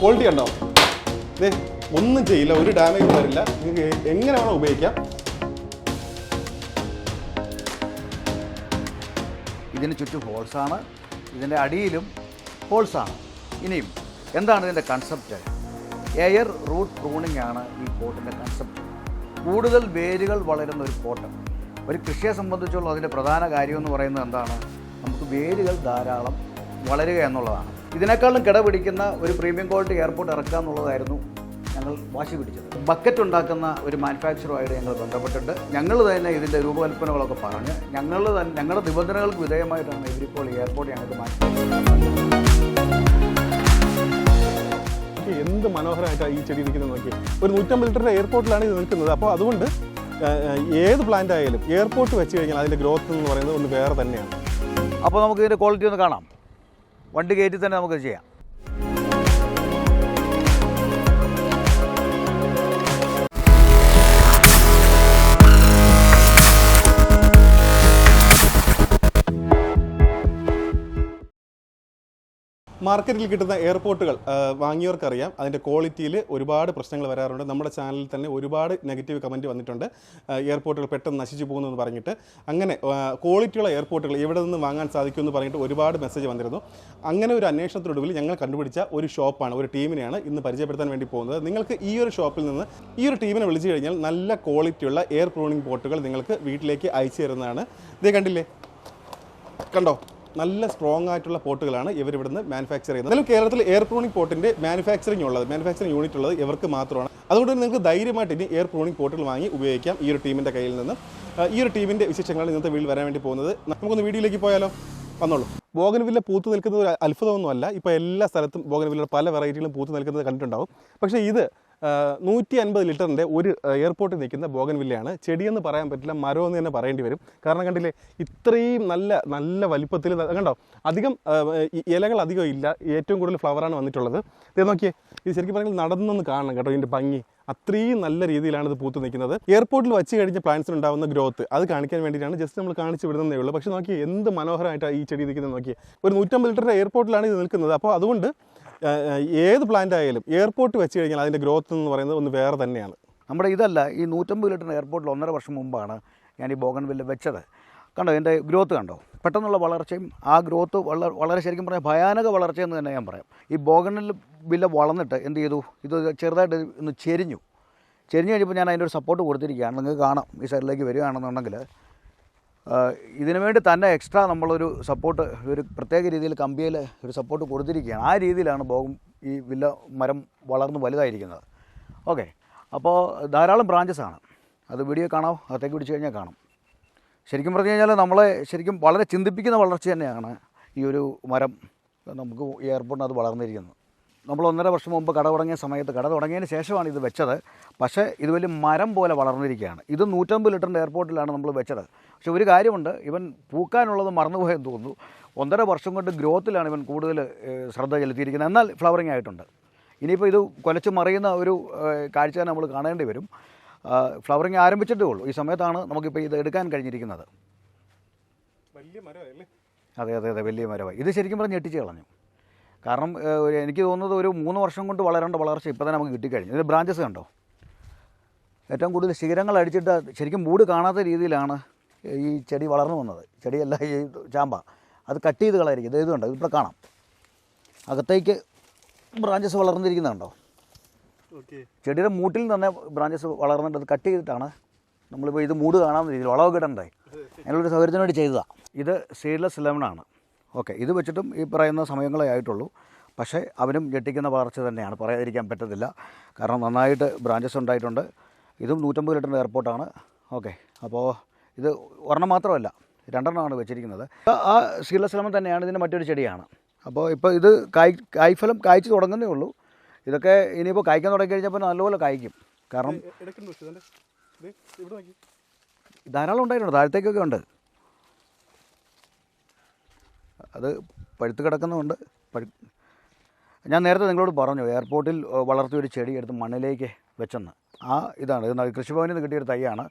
Quality ഉണ്ടോ ഇതേ ഒന്നും ചെയ്യില്ല ഒരു ഡാമേജ് വരില്ല. നിങ്ങൾക്ക് എങ്ങനെ വേണോ ഉപയോഗിക്കാം. ഇതിന് ചുറ്റും ഹോൾസാണ് ഇതിന്റെ അടിയിലും ഹോൾസാണ് ഇനിയും എന്താണ് ഇതിന്റെ കൺസെപ്റ്റ് എയർ റൂട്ട് പ്രൂണിംഗ് ആണ് ഈ പോട്ടിന്റെ കൺസെപ്റ്റ് കൂടുതൽ വേരുകൾ വളരുന്ന ഒരു പോട്ട് ഒരു കൃഷിയെ സംബന്ധിച്ചുള്ള അതിന്റെ പ്രധാന കാര്യം എന്ന് പറയുന്നത് എന്താണ്? നമുക്ക് വേരുകൾ ധാരാളം വളരുക എന്നുള്ളതാണ്. ഇതിനേക്കാളും കിടപിടിക്കുന്ന ഒരു പ്രീമിയം ക്വാളിറ്റി എയർപോർട്ട് ഇറക്കുക എന്നുള്ളതായിരുന്നു ഞങ്ങൾ വാശി പിടിച്ചത്. ബക്കറ്റ് ഉണ്ടാക്കുന്ന ഒരു മാനുഫാക്ചറുമായിട്ട് ഞങ്ങൾ ബന്ധപ്പെട്ടിട്ട് ഞങ്ങൾ തന്നെ ഇതിന്റെ രൂപകൽപ്പനകളൊക്കെ പറഞ്ഞ് ഞങ്ങൾ തന്നെ ഞങ്ങളുടെ നിബന്ധനകൾക്ക് വിധേയമായിട്ടാണ് ഇവരിപ്പോൾ ഈ എയർപോർട്ട് ഞങ്ങൾക്ക് മാറ്റി. എന്ത് മനോഹരമായിട്ടാണ് ഈ ചെടി നിൽക്കുന്നത് നോക്കി ഒരു നൂറ്റമ്പത് ലിറ്ററിന്റെ എയർപോർട്ടിലാണ് ഇത് നിൽക്കുന്നത്. അപ്പോൾ അതുകൊണ്ട് ഏത് പ്ലാന്റ് ആയാലും എയർപോർട്ട് വെച്ച് കഴിഞ്ഞാൽ അതിന്റെ ഗ്രോത്ത് എന്ന് പറയുന്നത് ഒന്ന് വേറെ തന്നെയാണ്. അപ്പോൾ നമുക്ക് ഇതിന്റെ ക്വാളിറ്റി ഒന്ന് കാണാം. വണ്ടി കയറ്റി തന്നെ നമുക്ക് ചെയ്യാം. മാർക്കറ്റിൽ കിട്ടുന്ന എയർപോർട്ടുകൾ വാങ്ങിയവർക്കറിയാം. അതിന്റെ ക്വാളിറ്റിയിൽ ഒരുപാട് പ്രശ്നങ്ങൾ വരാറുണ്ട്. നമ്മുടെ ചാനലിൽ തന്നെ ഒരുപാട് നെഗറ്റീവ് കമന്റ് വന്നിട്ടുണ്ട്. എയർപോർട്ടുകൾ പെട്ടെന്ന് നശിച്ചു പോകുന്നു എന്ന് പറഞ്ഞിട്ട്. അങ്ങനെ ക്വാളിറ്റിയുള്ള എയർപോർട്ടുകൾ എവിടെ നിന്ന് വാങ്ങാൻ സാധിക്കും എന്ന് പറഞ്ഞിട്ട് ഒരുപാട് മെസ്സേജ് വന്നിരുന്നു. അങ്ങനെ ഒരു അന്വേഷണത്തിനൊടുവിൽ ഞങ്ങൾ കണ്ടുപിടിച്ച ഒരു ഷോപ്പാണ് ഒരു ടീമിനെയാണ് ഇന്ന് പരിചയപ്പെടുത്താൻ വേണ്ടി പോകുന്നത്. നിങ്ങൾക്ക് ഈ ഒരു ഷോപ്പിൽ നിന്ന് ഈ ഒരു ടീമിനെ വിളിച്ചു കഴിഞ്ഞാൽ നല്ല ക്വാളിറ്റിയുള്ള എയർ പ്രൂണിംഗ് ബോട്ടുകൾ നിങ്ങൾക്ക് വീട്ടിലേക്ക് അയച്ചു തരുന്നതാണ്. ഇതേ കണ്ടില്ലേ? കണ്ടോ? നല്ല സ്ട്രോങ് ആയിട്ടുള്ള പോട്ടുകളാണ് ഇവർ ഇവിടുന്ന് മാനുഫാക്ചർ ചെയ്യുന്നത്. എന്നാലും കേരളത്തിൽ എയർ പ്രൂണിംഗ് പോട്ടിന്റെ മാനുഫാക്ചറിംഗ് ഉള്ളത് മാനുഫാക്ചറിംഗ് യൂണിറ്റ് ഉള്ളത് ഇവർക്ക് മാത്രമാണ്. അതുകൊണ്ട് തന്നെ നിങ്ങൾക്ക് ധൈര്യമായിട്ട് ഇനി എയർ പ്രൂണിംഗ് പോട്ടുകൾ വാങ്ങി ഉപയോഗിക്കാം ഈ ഒരു ടീമിന്റെ കയ്യിൽ നിന്ന്. ഈ ഒരു ടീമിന്റെ വിശേഷങ്ങളാണ് ഇന്നത്തെ വീട്ടിൽ വരാൻ വേണ്ടി പോകുന്നത്. നമുക്കൊന്ന് വീഡിയോയിലേക്ക് പോയാലോ? വന്നോളൂ. ബോഗൻവില്ല പൂത്ത് നിൽക്കുന്നത് ഒരു അത്ഭുതമൊന്നുമല്ല. ഇപ്പോൾ എല്ലാ സ്ഥലത്തും ബോഗൻവില്ലയുടെ പല വെറൈറ്റികളും പൂത്ത് നിൽക്കുന്നത് കണ്ടിട്ടുണ്ടാവും. പക്ഷേ ഇത് നൂറ്റി അൻപത് ലിറ്ററിന്റെ ഒരു എയർപോർട്ടിൽ നിൽക്കുന്ന ബോഗൻവില്ലയാണ്. ചെടിയെന്ന് പറയാൻ പറ്റില്ല മരം എന്ന് തന്നെ പറയേണ്ടി വരും. കാരണം കണ്ടില്ലേ ഇത്രയും നല്ല നല്ല വലിപ്പത്തിൽ കണ്ടോ? അധികം ഇലകൾ അധികം ഇല്ല. ഏറ്റവും കൂടുതൽ ഫ്ലവറാണ് വന്നിട്ടുള്ളത്. ഇത് നോക്കിയേ ഇത് ശരിക്കും പറഞ്ഞാൽ നടന്നൊന്ന് കാണണം കേട്ടോ ഇതിന്റെ ഭംഗി. അത്രയും നല്ല രീതിയിലാണ് ഇത് പൂത്ത് നിൽക്കുന്നത്. എയർപോർട്ടിൽ വെച്ച് കഴിഞ്ഞ പ്ലാന്റ്സിന് ഉണ്ടാകുന്ന ഗ്രോത്ത് അത് കാണിക്കാൻ വേണ്ടിയിട്ടാണ് ജസ്റ്റ് നമ്മൾ കാണിച്ച് വിടുന്നതേ ഉള്ളൂ. പക്ഷേ നോക്കി എന്ത് മനോഹരമായിട്ടാണ് ഈ ചെടി നിൽക്കുന്നത് നോക്കി ഒരു നൂറ്റമ്പത് ലിറ്ററിന്റെ എയർപോർട്ടിലാണ് ഇത് നിൽക്കുന്നത്. അപ്പോൾ അതുകൊണ്ട് ഏത് പ്ലാന്റ് ആയാലും എയർപോർട്ട് വെച്ച് കഴിഞ്ഞാൽ അതിന്റെ ഗ്രോത്ത് എന്ന് പറയുന്നത് ഒന്ന് വേറെ തന്നെയാണ്. നമ്മുടെ ഇതല്ല ഈ നൂറ്റമ്പത് ലിറ്റർ എയർപോർട്ടിൽ ഒന്നര വർഷം മുമ്പാണ് ഞാൻ ഈ ബോഗൻവില്ല വെച്ചത്. കണ്ടോ എന്റെ ഗ്രോത്ത് കണ്ടോ? പെട്ടെന്നുള്ള വളർച്ചയും ആ ഗ്രോത്ത് വളരെ വളരെ ശരിക്കും പറഞ്ഞാൽ ഭയാനക വളർച്ചയെന്ന് തന്നെ ഞാൻ പറയാം. ഈ ബോഗണിൽ വില്ല വളർന്നിട്ട് എന്ത് ചെയ്തു? ഇത് ചെറുതായിട്ട് ഒന്ന് ചെരിഞ്ഞു. ചെരിഞ്ഞ് കഴിഞ്ഞപ്പോൾ ഞാൻ അതിന്റെ ഒരു സപ്പോർട്ട് കൊടുത്തിരിക്കുകയാണ്. നിങ്ങൾക്ക് കാണാം ഈ സൈഡിലേക്ക് വരികയാണെന്നുണ്ടെങ്കിൽ. ഇതിനു വേണ്ടി തന്നെ എക്സ്ട്രാ നമ്മളൊരു സപ്പോർട്ട് ഒരു പ്രത്യേക രീതിയിൽ കമ്പിയിൽ ഒരു സപ്പോർട്ട് കൊടുത്തിരിക്കുകയാണ്. ആ രീതിയിലാണ് ബോഗം ഈ വില്ല മരം വളർന്ന് വലുതായിരിക്കുന്നത്. ഓക്കെ അപ്പോൾ ധാരാളം ബ്രാഞ്ചസ് ആണ്. അത് വീഡിയോ കാണാം അകത്തേക്ക് പിടിച്ചു കഴിഞ്ഞാൽ കാണാം. ശരിക്കും പറഞ്ഞു കഴിഞ്ഞാൽ നമ്മളെ ശരിക്കും വളരെ ചിന്തിപ്പിക്കുന്ന വളർച്ച തന്നെയാണ് ഈ ഒരു മരം നമുക്ക് എയർപോർട്ടിന് അത് വളർന്നിരിക്കുന്നത്. നമ്മൾ ഒന്നര വർഷം മുമ്പ് കട തുടങ്ങിയ സമയത്ത് കട തുടങ്ങിയതിന് ശേഷമാണ് ഇത് വെച്ചത്. പക്ഷേ ഇത് വലിയ മരം പോലെ വളർന്നിരിക്കുകയാണ്. ഇത് നൂറ്റമ്പത് ലിറ്ററിന്റെ എയർപോർട്ടിലാണ് നമ്മൾ വെച്ചത്. പക്ഷേ ഒരു കാര്യമുണ്ട്. ഇവൻ പൂക്കാനുള്ളത് മറന്നുപോയെന്ന് തോന്നുന്നു. ഒന്നര വർഷം കൊണ്ട് ഗ്രോത്തിലാണ് ഇവൻ കൂടുതൽ ശ്രദ്ധ ചെലുത്തിയിരിക്കുന്നത്. എന്നാൽ ഫ്ലവറിങ് ആയിട്ടുണ്ട്. ഇനിയിപ്പോൾ ഇത് കൊലച്ച് മറിയുന്ന ഒരു കാഴ്ച നമ്മൾ കാണേണ്ടി വരും. ഫ്ലവറിങ് ആരംഭിച്ചിട്ടേ ഉള്ളൂ. ഈ സമയത്താണ് നമുക്കിപ്പോൾ ഇത് എടുക്കാൻ കഴിഞ്ഞിരിക്കുന്നത്. വലിയ മരമല്ലേ അതെ അതെ അതെ വലിയ മരമായി. ഇത് ശരിക്കും പറഞ്ഞ് ഞെട്ടിച്ച് കളഞ്ഞു. കാരണം എനിക്ക് തോന്നുന്നത് ഒരു മൂന്ന് വർഷം കൊണ്ട് വളരേണ്ട വളർച്ച ഇപ്പോൾ തന്നെ നമുക്ക് കിട്ടിക്കഴിഞ്ഞു. ഇത് ബ്രാഞ്ചസ് കണ്ടോ? ഏറ്റവും കൂടുതൽ ശിഖരങ്ങൾ അടിച്ചിട്ട് ശരിക്കും മൂട് കാണാത്ത രീതിയിലാണ് ഈ ചെടി വളർന്നു വന്നത്. ചെടിയല്ല ഈ ചാമ്പ. അത് കട്ട് ചെയ്ത് കളയായിരിക്കും. ഇത് ഇതുണ്ട് ഇതിപ്പോൾ കാണാം. അകത്തേക്ക് ബ്രാഞ്ചസ് വളർന്നിരിക്കുന്നുണ്ടോ? ചെടിയുടെ മൂട്ടിൽ തന്നെ ബ്രാഞ്ചസ് വളർന്നിട്ട് അത് കട്ട് ചെയ്തിട്ടാണ് നമ്മളിപ്പോൾ ഇത് മൂട് കാണാവുന്ന രീതിയിൽ വളമൊക്കെ ഇടണ്ടേ? അതിനുള്ളൊരു സൗകര്യത്തിന് വേണ്ടി ചെയ്തതാണ് ഇത് സീഡ്ലെസ് ലെമണാണ് ഓക്കെ. ഇത് വെച്ചിട്ടും ഈ പറയുന്ന സമയങ്ങളേ ആയിട്ടുള്ളൂ. പക്ഷേ അവനും ഞെട്ടിക്കുന്ന വളർച്ച തന്നെയാണ്. പറയാതിരിക്കാൻ പറ്റത്തില്ല. കാരണം നന്നായിട്ട് ബ്രാഞ്ചസ് ഉണ്ടായിട്ടുണ്ട്. ഇതും നൂറ്റമ്പത് ലിറ്ററിന്റെ എയർപോർട്ടാണ് ഓക്കെ. അപ്പോൾ ഇത് ഒരെണ്ണം മാത്രമല്ല രണ്ടെണ്ണമാണ് വെച്ചിരിക്കുന്നത്. ആ- ശീലശ്രമം തന്നെയാണ് ഇതിന്റെ മറ്റൊരു ചെടിയാണ്. അപ്പോൾ ഇപ്പോൾ ഇത് കായ് കായ്ഫലം കായ്ച്ചു തുടങ്ങുന്നേ ഉള്ളൂ. ഇതൊക്കെ ഇനിയിപ്പോൾ കായ്ക്കാൻ തുടങ്ങി കഴിഞ്ഞപ്പോൾ നല്ലപോലെ കായ്ക്കും. കാരണം ധാരാളം ഉണ്ടായിട്ടുണ്ട് താഴത്തേക്കൊക്കെ ഉണ്ട്. അത് പഴുത്ത് കിടക്കുന്നുണ്ട് പഴു ഞാൻ നേരത്തെ നിങ്ങളോട് പറഞ്ഞു എയർപോർട്ടിൽ വളർത്തിയൊരു ചെടി എടുത്ത് മണ്ണിലേക്ക് വെച്ചെന്ന്. ആ ഇതാണ്. ഇത് കൃഷിഭവനിൽ നിന്ന് കിട്ടിയൊരു തൈയാണ്.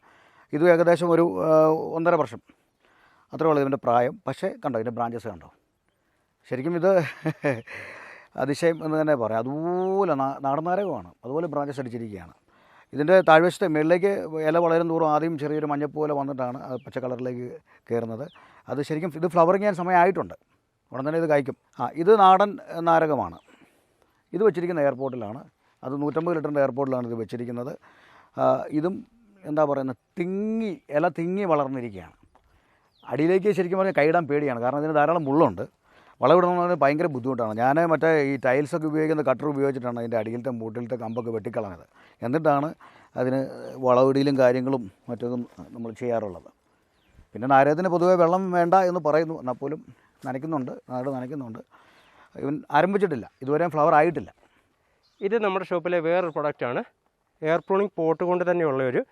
ഇത് ഏകദേശം ഒരു ഒന്നര വർഷം. അത്രേ ഉള്ളൂ ഇതിന്റെ പ്രായം. പക്ഷേ കണ്ടോ ഇതിന്റെ ബ്രാഞ്ചസ് കണ്ടോ? ശരിക്കും ഇത് അതിശയം എന്ന് തന്നെ പറയാം. അതുപോലെ നാടനാരകമാണ് അതുപോലെ ബ്രാഞ്ചസ് അടിച്ചിരിക്കുകയാണ്. ഇതിന്റെ താഴ്വശത്തെ മേളിലേക്ക് ഇല വളരും തോറും ആദ്യം ചെറിയൊരു മഞ്ഞപ്പ് വന്നിട്ടാണ് അത് പച്ച കളറിലേക്ക് കയറുന്നത്. അത് ശരിക്കും ഇത് ഫ്ലവറിങ് ചെയ്യാൻ സമയമായിട്ടുണ്ട്. ഉടൻ തന്നെ ഇത് കായ്ക്കും. ആ ഇത് നാടൻ നാരകമാണ്. ഇത് വെച്ചിരിക്കുന്ന എയർപോർട്ടിലാണ് അത് നൂറ്റമ്പത് ലിറ്ററിന്റെ എയർപോർട്ടിലാണ് ഇത് വെച്ചിരിക്കുന്നത്. ഇതും എന്താ പറയുന്നത് തിങ്ങി ഇല തിങ്ങി വളർന്നിരിക്കുകയാണ്. അടിയിലേക്ക് ശരിക്കും പറഞ്ഞാൽ കൈയിടാൻ പേടിയാണ്. കാരണം ഇതിന് ധാരാളം മുള്ളുണ്ട്. വളവിടുന്നത് ഭയങ്കര ബുദ്ധിമുട്ടാണ്. ഞാൻ മറ്റേ ഈ ടൈൽസൊക്കെ ഉപയോഗിക്കുന്ന കട്ടർ ഉപയോഗിച്ചിട്ടാണ് അതിന്റെ അടിയിലത്തെ മൂട്ടിലത്തെ കമ്പൊക്കെ വെട്ടിക്കളഞ്ഞത്. എന്നിട്ടാണ് അതിന് വളവിടിയിലും കാര്യങ്ങളും മറ്റതും നമ്മൾ ചെയ്യാറുള്ളത്. പിന്നെ നാരകത്തിന് പൊതുവേ വെള്ളം വേണ്ട എന്ന് പറയുന്നു. എന്നാൽ പോലും നനയ്ക്കുന്നുണ്ട്. നാട് നനയ്ക്കുന്നുണ്ട്. ഇവൻ ആരംഭിച്ചിട്ടില്ല. ഇതുവരെ ഫ്ലവർ ആയിട്ടില്ല. ഇത് നമ്മുടെ ഷോപ്പിലെ വേറൊരു പ്രൊഡക്റ്റാണ് എയർ പ്രൂണിങ് പോട്ട് കൊണ്ട് തന്നെയുള്ള ഒരു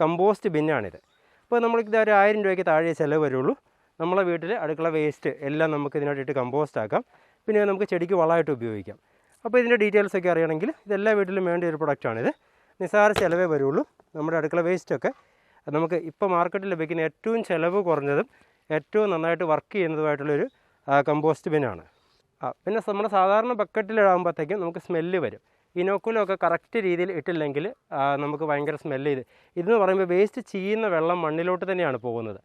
കമ്പോസ്റ്റ് ബിന്നാണിത്. അപ്പോൾ നമ്മൾക്ക് ഒരു ആയിരം രൂപയ്ക്ക് താഴെ ചിലവ് വരുള്ളൂ. നമ്മളെ വീട്ടിൽ അടുക്കള വേസ്റ്റ് എല്ലാം നമുക്ക് ഇതിനായിട്ട് കമ്പോസ്റ്റ് ആക്കാം. പിന്നെ നമുക്ക് ചെടിക്ക് വളമായിട്ട് ഉപയോഗിക്കാം. അപ്പോൾ ഇതിന്റെ ഡീറ്റെയിൽസ് ഒക്കെ അറിയണമെങ്കിൽ ഇതെല്ലാ വീട്ടിലും വേണ്ട ഒരു പ്രൊഡക്റ്റാണിത് നിസ്സാര ചിലവേ വരുള്ളൂ. നമ്മുടെ അടുക്കള വേസ്റ്റൊക്കെ നമുക്ക് ഇപ്പോൾ മാർക്കറ്റിൽ ലഭിക്കുന്ന ഏറ്റവും ചിലവ് കുറഞ്ഞതും ഏറ്റവും നന്നായിട്ട് വർക്ക് ചെയ്യുന്നതുമായിട്ടുള്ളൊരു കമ്പോസ്റ്റ് ബിന്നാണ് ആ പിന്നെ നമ്മുടെ സാധാരണ ബക്കറ്റിലിടാകുമ്പോഴത്തേക്കും നമുക്ക് സ്മെല്ല് വരും. ഇനോക്കുലമൊക്കെ കറക്റ്റ് രീതിയിൽ ഇട്ടില്ലെങ്കിൽ നമുക്ക് ഭയങ്കര സ്മെല്ല് ചെയ്ത്. ഇതെന്ന് പറയുമ്പോൾ വേസ്റ്റ് ചെയ്യുന്ന വെള്ളം മണ്ണിലോട്ട് തന്നെയാണ് പോകുന്നത്.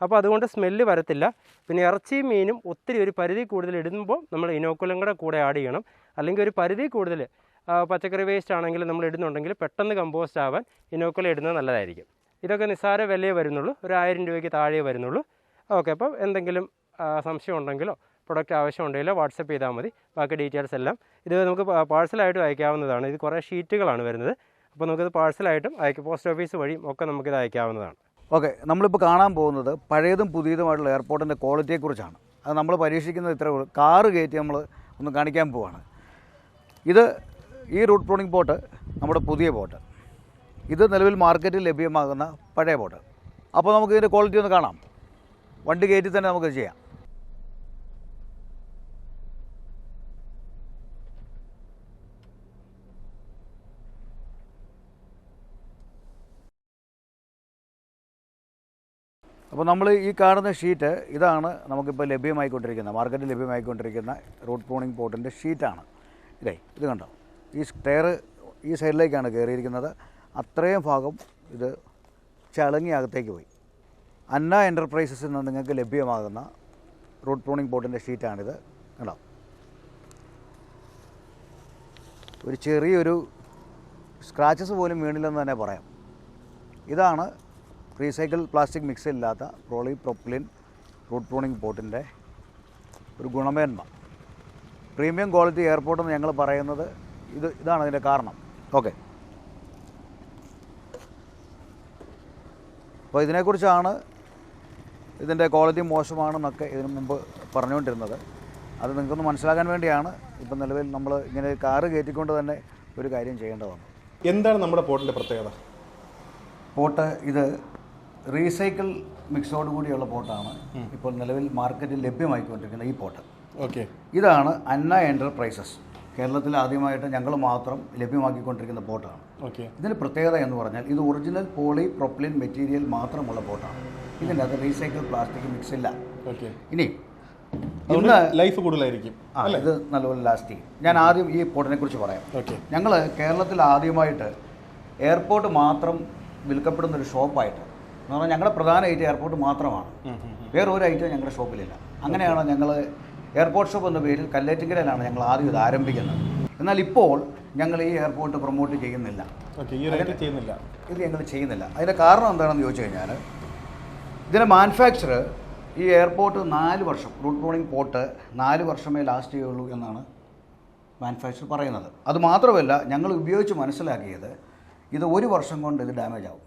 അപ്പോൾ അതുകൊണ്ട് സ്മെല്ല് വരത്തില്ല. പിന്നെ ഇറച്ചിയും മീനും ഒത്തിരി ഒരു പരിധി കൂടുതൽ ഇടുമ്പോൾ നമ്മൾ ഇനോക്കുലം കൂടെ കൂടെ ആഡ് ചെയ്യണം. അല്ലെങ്കിൽ ഒരു പരിധി കൂടുതൽ പച്ചക്കറി വേസ്റ്റ് ആണെങ്കിൽ നമ്മൾ ഇടുന്നുണ്ടെങ്കിൽ പെട്ടെന്ന് കമ്പോസ്റ്റ് ആവാൻ ഇനോക്കുലം ഇടുന്നത് നല്ലതായിരിക്കും. ഇതൊക്കെ നിസ്സാര വിലയേ വരുന്നുള്ളൂ. ഒരു ആയിരം രൂപയ്ക്ക് താഴെ വരുന്നുള്ളൂ. ഓക്കെ അപ്പോൾ എന്തെങ്കിലും സംശയം ഉണ്ടെങ്കിലോ പ്രൊഡക്റ്റ് ആവശ്യമുണ്ടെങ്കിൽ വാട്സപ്പ് ചെയ്താൽ മതി. ബാക്കി ഡീറ്റെയിൽസ് എല്ലാം ഇത് നമുക്ക് പാഴ്സലായിട്ടും അയക്കാവുന്നതാണ്. ഇത് കുറേ ഷീറ്റുകളാണ് വരുന്നത്. അപ്പോൾ നമുക്കിത് പാഴ്സലായിട്ടും അയക്കാം. പോസ്റ്റ് ഓഫീസ് വഴിയും ഒക്കെ നമുക്കിത് അയക്കാവുന്നതാണ്. ഓക്കെ നമ്മളിപ്പോൾ കാണാൻ പോകുന്നത് പഴയതും പുതിയതുമായിട്ടുള്ള എയർപോർട്ടിന്റെ ക്വാളിറ്റിയെക്കുറിച്ചാണ് അത് നമ്മൾ പരീക്ഷിക്കുന്നത് ഇത്ര കാറ് കയറ്റി നമ്മൾ ഒന്ന് കാണിക്കാൻ പോവാണ്. ഇത് ഈ റൂട്ട് പ്രോണിംഗ് ബോട്ട് നമ്മുടെ പുതിയ ബോട്ട് ഇത് നിലവിൽ മാർക്കറ്റിൽ ലഭ്യമാകുന്ന പഴയ ബോട്ട് അപ്പോൾ നമുക്ക് ഇതിന്റെ ക്വാളിറ്റി ഒന്ന് കാണാം. വണ്ടി കയറ്റി തന്നെ നമുക്ക് ചെയ്യാം. അപ്പോൾ നമ്മൾ ഈ കാണുന്ന ഷീറ്റ് ഇതാണ് നമുക്കിപ്പോൾ ലഭ്യമായിക്കൊണ്ടിരിക്കുന്ന മാർക്കറ്റിൽ ലഭ്യമായിക്കൊണ്ടിരിക്കുന്ന റൂട്ട് പോണിംഗ് പോട്ടിന്റെ ഷീറ്റാണ്. ഇതേ ഇത് കണ്ടോ? ഈ സ്റ്റെയർ ഈ സൈഡിലേക്കാണ് കയറിയിരിക്കുന്നത്. അത്രയും ഭാഗം ഇത് ചളങ്ങി അകത്തേക്ക് പോയി. അന്ന എന്റർപ്രൈസസിൽ നിന്ന് നിങ്ങൾക്ക് ലഭ്യമാകുന്ന റൂട്ട് പോണിംഗ് പോട്ടിന്റെ ഷീറ്റാണിത്. കണ്ടോ? ഒരു ചെറിയൊരു സ്ക്രാച്ചസ് പോലും വീണില്ലെന്ന് തന്നെ പറയാം. ഇതാണ് റീസൈക്കിൾ പ്ലാസ്റ്റിക് മിക്സ് ഇല്ലാത്ത പ്രോളി പ്രൊപ്ലിൻ റൂട്ട് പ്രൂണിംഗ് പോട്ടിന്റെ ഒരു ഗുണമേന്മ. പ്രീമിയം ക്വാളിറ്റി എയർപോർട്ട് എന്ന് ഞങ്ങൾ പറയുന്നത് ഇത് ഇതാണ് അതിന്റെ കാരണം. ഓക്കെ അപ്പോൾ ഇതിനെക്കുറിച്ചാണ് ഇതിന്റെ ക്വാളിറ്റി മോശമാണെന്നൊക്കെ ഇതിനു മുമ്പ് പറഞ്ഞുകൊണ്ടിരുന്നത്. അത് നിങ്ങൾക്കൊന്ന് മനസ്സിലാക്കാൻ വേണ്ടിയാണ് ഇപ്പം നിലവിൽ നമ്മൾ ഇങ്ങനെ കാറ് കയറ്റിക്കൊണ്ട് തന്നെ ഒരു കാര്യം ചെയ്യേണ്ടതാണ് എന്താണ് നമ്മുടെ പോട്ടിന്റെ പ്രത്യേകത? പോട്ട് ഇത് റീസൈക്കിൾ മിക്സോട് കൂടിയുള്ള പോട്ടാണ്. ഇപ്പോൾ നിലവിൽ മാർക്കറ്റിൽ ലഭ്യമായിക്കൊണ്ടിരിക്കുന്ന ഈ പോട്ട്. ഓക്കെ ഇതാണ് അന്ന എന്റർപ്രൈസസ് കേരളത്തിൽ ആദ്യമായിട്ട് ഞങ്ങൾ മാത്രം ലഭ്യമാക്കിക്കൊണ്ടിരിക്കുന്ന പോട്ടാണ്. ഓക്കെ ഇതിന് പ്രത്യേകത എന്ന് പറഞ്ഞാൽ ഇത് ഒറിജിനൽ പോളി പ്രൊപ്ലിൻ മെറ്റീരിയൽ മാത്രമുള്ള പോട്ടാണ്. ഇതിന്റെ അത് റീസൈക്കിൾ പ്ലാസ്റ്റിക് മിക്സ് ഇല്ല. ഓക്കെ ഇനി ലൈഫ് കൂടുതലായിരിക്കും ആ ഇത് നല്ലപോലെ ലാസ്റ്റ് ചെയ്യും. ഞാൻ ആദ്യം ഈ പോട്ടിനെ കുറിച്ച് പറയാം. ഓക്കെ ഞങ്ങൾ കേരളത്തിൽ ആദ്യമായിട്ട് എയർപോർട്ട് മാത്രം വിൽക്കപ്പെടുന്ന ഒരു ഷോപ്പായിട്ട് എന്ന് പറഞ്ഞാൽ ഞങ്ങളുടെ പ്രധാന ഐറ്റം എയർപോർട്ട് മാത്രമാണ്. വേറെ ഒരു ഐറ്റം ഞങ്ങളുടെ ഷോപ്പിലില്ല. അങ്ങനെയാണ് ഞങ്ങൾ എയർപോർട്ട് ഷോപ്പ് എന്ന പേരിൽ കല്ലേറ്റിങ്കരയിലാണ് ഞങ്ങൾ ആദ്യം ഇത് ആരംഭിക്കുന്നത്. എന്നാൽ ഇപ്പോൾ ഞങ്ങൾ ഈ എയർപോർട്ട് പ്രൊമോട്ട് ചെയ്യുന്നില്ല. ചെയ്യുന്നില്ല. ഇത് ഞങ്ങൾ ചെയ്യുന്നില്ല. അതിന്റെ കാരണം എന്താണെന്ന് ചോദിച്ചു കഴിഞ്ഞാൽ ഇതിന്റെ മാനുഫാക്ചർ ഈ എയർപോർട്ട് നാല് വർഷം റൂട്ട് റോളിംഗ് പോർട്ട് നാല് വർഷമേ ലാസ്റ്റ് ചെയ്യുള്ളൂ എന്നാണ് മാനുഫാക്ചർ പറയുന്നത്. അത് മാത്രമല്ല ഞങ്ങൾ ഉപയോഗിച്ച് മനസ്സിലാക്കിയത് ഇത് ഒരു വർഷം കൊണ്ട് ഇത് ഡാമേജ് ആവും.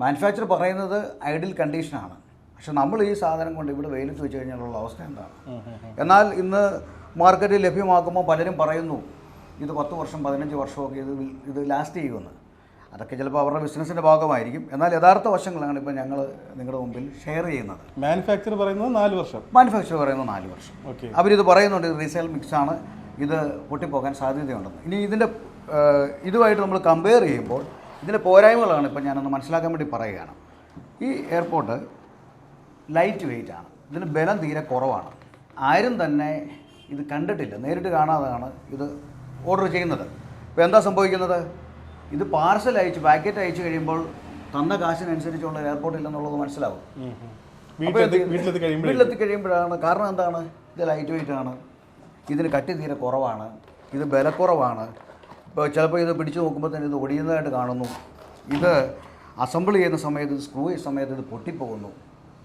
മാനുഫാക്ചർ പറയുന്നത് ഐഡിൽ കണ്ടീഷനാണ് പക്ഷെ നമ്മൾ ഈ സാധനം കൊണ്ട് ഇവിടെ വെയിലത്ത് വെച്ച് കഴിഞ്ഞാലുള്ള അവസ്ഥ എന്താണ്? എന്നാൽ ഇന്ന് മാർക്കറ്റിൽ ലഭ്യമാക്കുമ്പോൾ പലരും പറയുന്നു ഇത് പത്ത് വർഷം പതിനഞ്ച് വർഷമൊക്കെ ഇത് ഇത് ലാസ്റ്റ് ചെയ്യുമെന്ന്. അതൊക്കെ ചിലപ്പോൾ അവരുടെ ബിസിനസ്സിന്റെ ഭാഗമായിരിക്കും. എന്നാൽ യഥാർത്ഥ വശങ്ങളാണ് ഇപ്പോൾ ഞങ്ങൾ നിങ്ങളുടെ മുമ്പിൽ ഷെയർ ചെയ്യുന്നത്. മാനുഫാക്ചർ പറയുന്നത് നാല് വർഷം. മാനുഫാക്ചർ പറയുന്നത് നാല് വർഷം. ഓക്കെ അവരിത് പറയുന്നുണ്ട് റീസെയിൽ മിക്സ് ആണ്. ഇത് പൊട്ടിപ്പോകാൻ സാധ്യതയുണ്ടെന്ന്. ഇനി ഇതിന്റെ ഇതുമായിട്ട് നമ്മൾ കമ്പയർ ചെയ്യുമ്പോൾ ഇതിന്റെ പോരായ്മകളാണ് ഇപ്പോൾ ഞാനൊന്ന് മനസ്സിലാക്കാൻ വേണ്ടി പറയുകയാണ്. ഈ എയർപോർട്ട് ലൈറ്റ് വെയിറ്റ് ആണ്. ഇതിന് ബലം തീരെ കുറവാണ്. ആരും തന്നെ ഇത് കണ്ടിട്ടില്ല. നേരിട്ട് കാണാതാണ് ഇത് ഓർഡർ ചെയ്യുന്നത്. ഇപ്പോൾ എന്താ സംഭവിക്കുന്നത്? ഇത് പാർസൽ അയച്ച് പാക്കറ്റ് അയച്ചു കഴിയുമ്പോൾ തന്ന കാശിനനുസരിച്ചുള്ള എയർപോർട്ടിൽ എന്നുള്ളത് മനസ്സിലാവും. വീട്ടിലെത്തി കഴിയുമ്പോഴാണ് കാരണം എന്താണ്? ഇത് ലൈറ്റ് വെയിറ്റ് ആണ്. ഇതിന് കട്ടി തീരെ കുറവാണ്. ഇത് ബലക്കുറവാണ്. ഇപ്പോൾ ചിലപ്പോൾ ഇത് പിടിച്ചു നോക്കുമ്പോൾ തന്നെ ഇത് ഒടിയുന്നതായിട്ട് കാണുന്നു. ഇത് അസംബിൾ ചെയ്യുന്ന സമയത്ത് സ്ക്രൂ ചെയ്യുന്ന സമയത്ത് ഇത് പൊട്ടിപ്പോകുന്നു.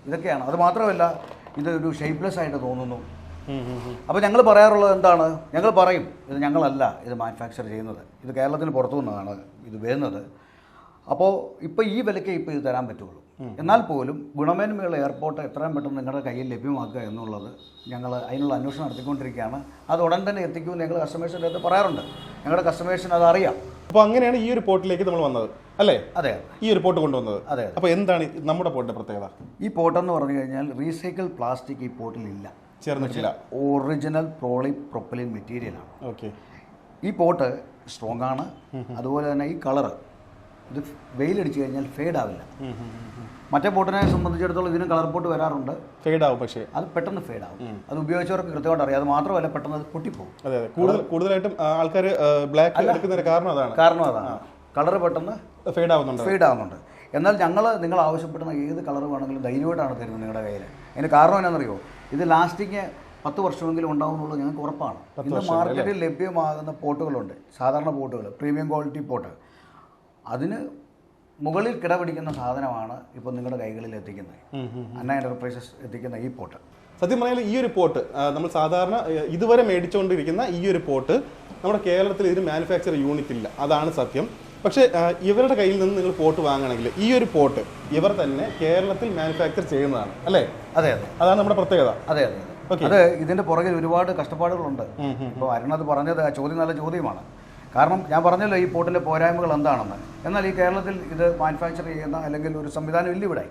ഇതൊക്കെയാണ്. അത് മാത്രമല്ല ഇത് ഒരു ഷേപ്പ്ലെസ് ആയിട്ട് തോന്നുന്നു. അപ്പോൾ ഞങ്ങൾ പറയാറുള്ളത് എന്താണ്? ഞങ്ങൾ പറയും ഇത് ഞങ്ങളല്ല ഇത് മാനുഫാക്ചർ ചെയ്യുന്നത്. ഇത് കേരളത്തിന് പുറത്തു നിന്നാണ് ഇത് വരുന്നത് അപ്പോൾ ഇപ്പോൾ ഈ വിലയ്ക്ക് ഇപ്പോൾ ഇത് തരാൻ പറ്റുള്ളൂ. എന്നാൽ പോലും ഗുണമേന്മയുള്ള എയർപോർട്ട് എത്രയും പെട്ടെന്ന് നിങ്ങളുടെ കയ്യിൽ ലഭ്യമാക്കുക എന്നുള്ളത് ഞങ്ങൾ അതിനുള്ള അന്വേഷണം നടത്തിക്കൊണ്ടിരിക്കുകയാണ്. അത് ഉടൻ തന്നെ എത്തിക്കുമെന്ന് ഞങ്ങൾ കസ്റ്റമേഴ്സിന്റെ അടുത്ത് പറയാറുണ്ട്. ഞങ്ങളുടെ കസ്റ്റമേഴ്സിന് അത് അറിയാം അപ്പോൾ അങ്ങനെയാണ് ഈ ഒരു പോർട്ടിലേക്ക് നമ്മൾ വന്നത് അല്ലേ? അതെ ഈ ഒരു പോർട്ട് കൊണ്ടുവന്നത്. അതെ. അപ്പോൾ എന്താണ് നമ്മുടെ പോർട്ടിന്റെ പ്രത്യേകത? ഈ പോട്ടെന്ന് പറഞ്ഞു കഴിഞ്ഞാൽ റീസൈക്കിൾ പ്ലാസ്റ്റിക് ഈ പോട്ടിലില്ല ചേർന്നിട്ടില്ല. ഒറിജിനൽ പ്രോളി പ്രൊപ്പലിൻ മെറ്റീരിയലാണ് ഓക്കെ ഈ പോട്ട് സ്ട്രോങ് ആണ്. അതുപോലെ തന്നെ ഈ കളറ് ഇത് വെയിലടിച്ചു കഴിഞ്ഞാൽ ഫേഡ് ആവില്ല മറ്റേ പോട്ടിനെ സംബന്ധിച്ചിടത്തോളം ഇതിന് കളർ പോട്ട് വരാറുണ്ട്. ഫെയ്ഡ് ആവും പക്ഷേ. അത് പെട്ടെന്ന് ഫേഡ് ആവും അത് ഉപയോഗിച്ചവർക്ക് കൃത്യമായിട്ട് അറിയാം. അത് മാത്രമല്ല പെട്ടെന്ന് അത് പൊട്ടിപ്പോകും അതെ അതെ. കൂടുതൽ കൂടുതലായിട്ടും ആൾക്കാർ ബ്ലാക്ക് എടുക്കുന്നതിന് കാരണം അതാണ്. കാരണം അതാണ്. കളർ പെട്ടെന്ന് ഫെയ്ഡ് ആവുന്നുണ്ട് ഫേഡ് ആവുന്നുണ്ട് എന്നാൽ ഞങ്ങൾ നിങ്ങൾ ആവശ്യപ്പെടുന്ന ഏത് കളർ വേണമെങ്കിലും ധൈര്യമായിട്ടാണ് തരുന്നത് നിങ്ങളുടെ കയ്യിൽ അതിന് കാരണം എന്നാണെന്നറിയോ ഇത് ലാസ്റ്റിങ് പത്ത് വർഷമെങ്കിലും ഉണ്ടാവും എന്നുള്ളത് ഞങ്ങൾക്ക് ഉറപ്പാണ്. ഇന്ന് മാർക്കറ്റിൽ ലഭ്യമാകുന്ന പോട്ടുകളുണ്ട്. സാധാരണ പോട്ടുകൾ പ്രീമിയം ക്വാളിറ്റി പോട്ട്. അതിന് മുകളിൽ കിടപിടിക്കുന്ന സാധനമാണ് ഇപ്പോൾ നിങ്ങളുടെ കൈകളിൽ എത്തിക്കുന്നത്. അന്ന എന്റർപ്രൈസസ് എത്തിക്കുന്ന ഈ പോട്ട്. സത്യം പറഞ്ഞാൽ ഈ ഒരു പോട്ട് നമ്മൾ സാധാരണ ഇതുവരെ മേടിച്ചുകൊണ്ടിരിക്കുന്ന ഈ ഒരു പോട്ട് നമ്മുടെ കേരളത്തിൽ ഇതിന് മാനുഫാക്ചർ യൂണിറ്റ് ഇല്ല. അതാണ് സത്യം. പക്ഷേ ഇവരുടെ കയ്യിൽ നിന്ന് നിങ്ങൾ പോട്ട് വാങ്ങണമെങ്കിൽ ഈ ഒരു പോട്ട് ഇവർ തന്നെ കേരളത്തിൽ മാനുഫാക്ചർ ചെയ്യുന്നതാണ് അല്ലേ? അതെ അതെ. അതാണ് നമ്മുടെ പ്രത്യേകത. അതെ അതെ അതെ. അത് ഇതിന്റെ പുറകിൽ ഒരുപാട് കഷ്ടപ്പാടുകളുണ്ട്. ഇപ്പോൾ അരുണത് പറഞ്ഞത് ആ ചോദ്യം നല്ല ചോദ്യമാണ്. കാരണം ഞാൻ പറഞ്ഞല്ലോ ഈ പോർട്ടിലെ പോരായ്മകൾ എന്താണെന്ന്. എന്നാൽ ഈ കേരളത്തിൽ ഇത് മാനുഫാക്ചർ ചെയ്യുന്ന അല്ലെങ്കിൽ ഒരു സംവിധാനം ഇല്ല ഇവിടെ.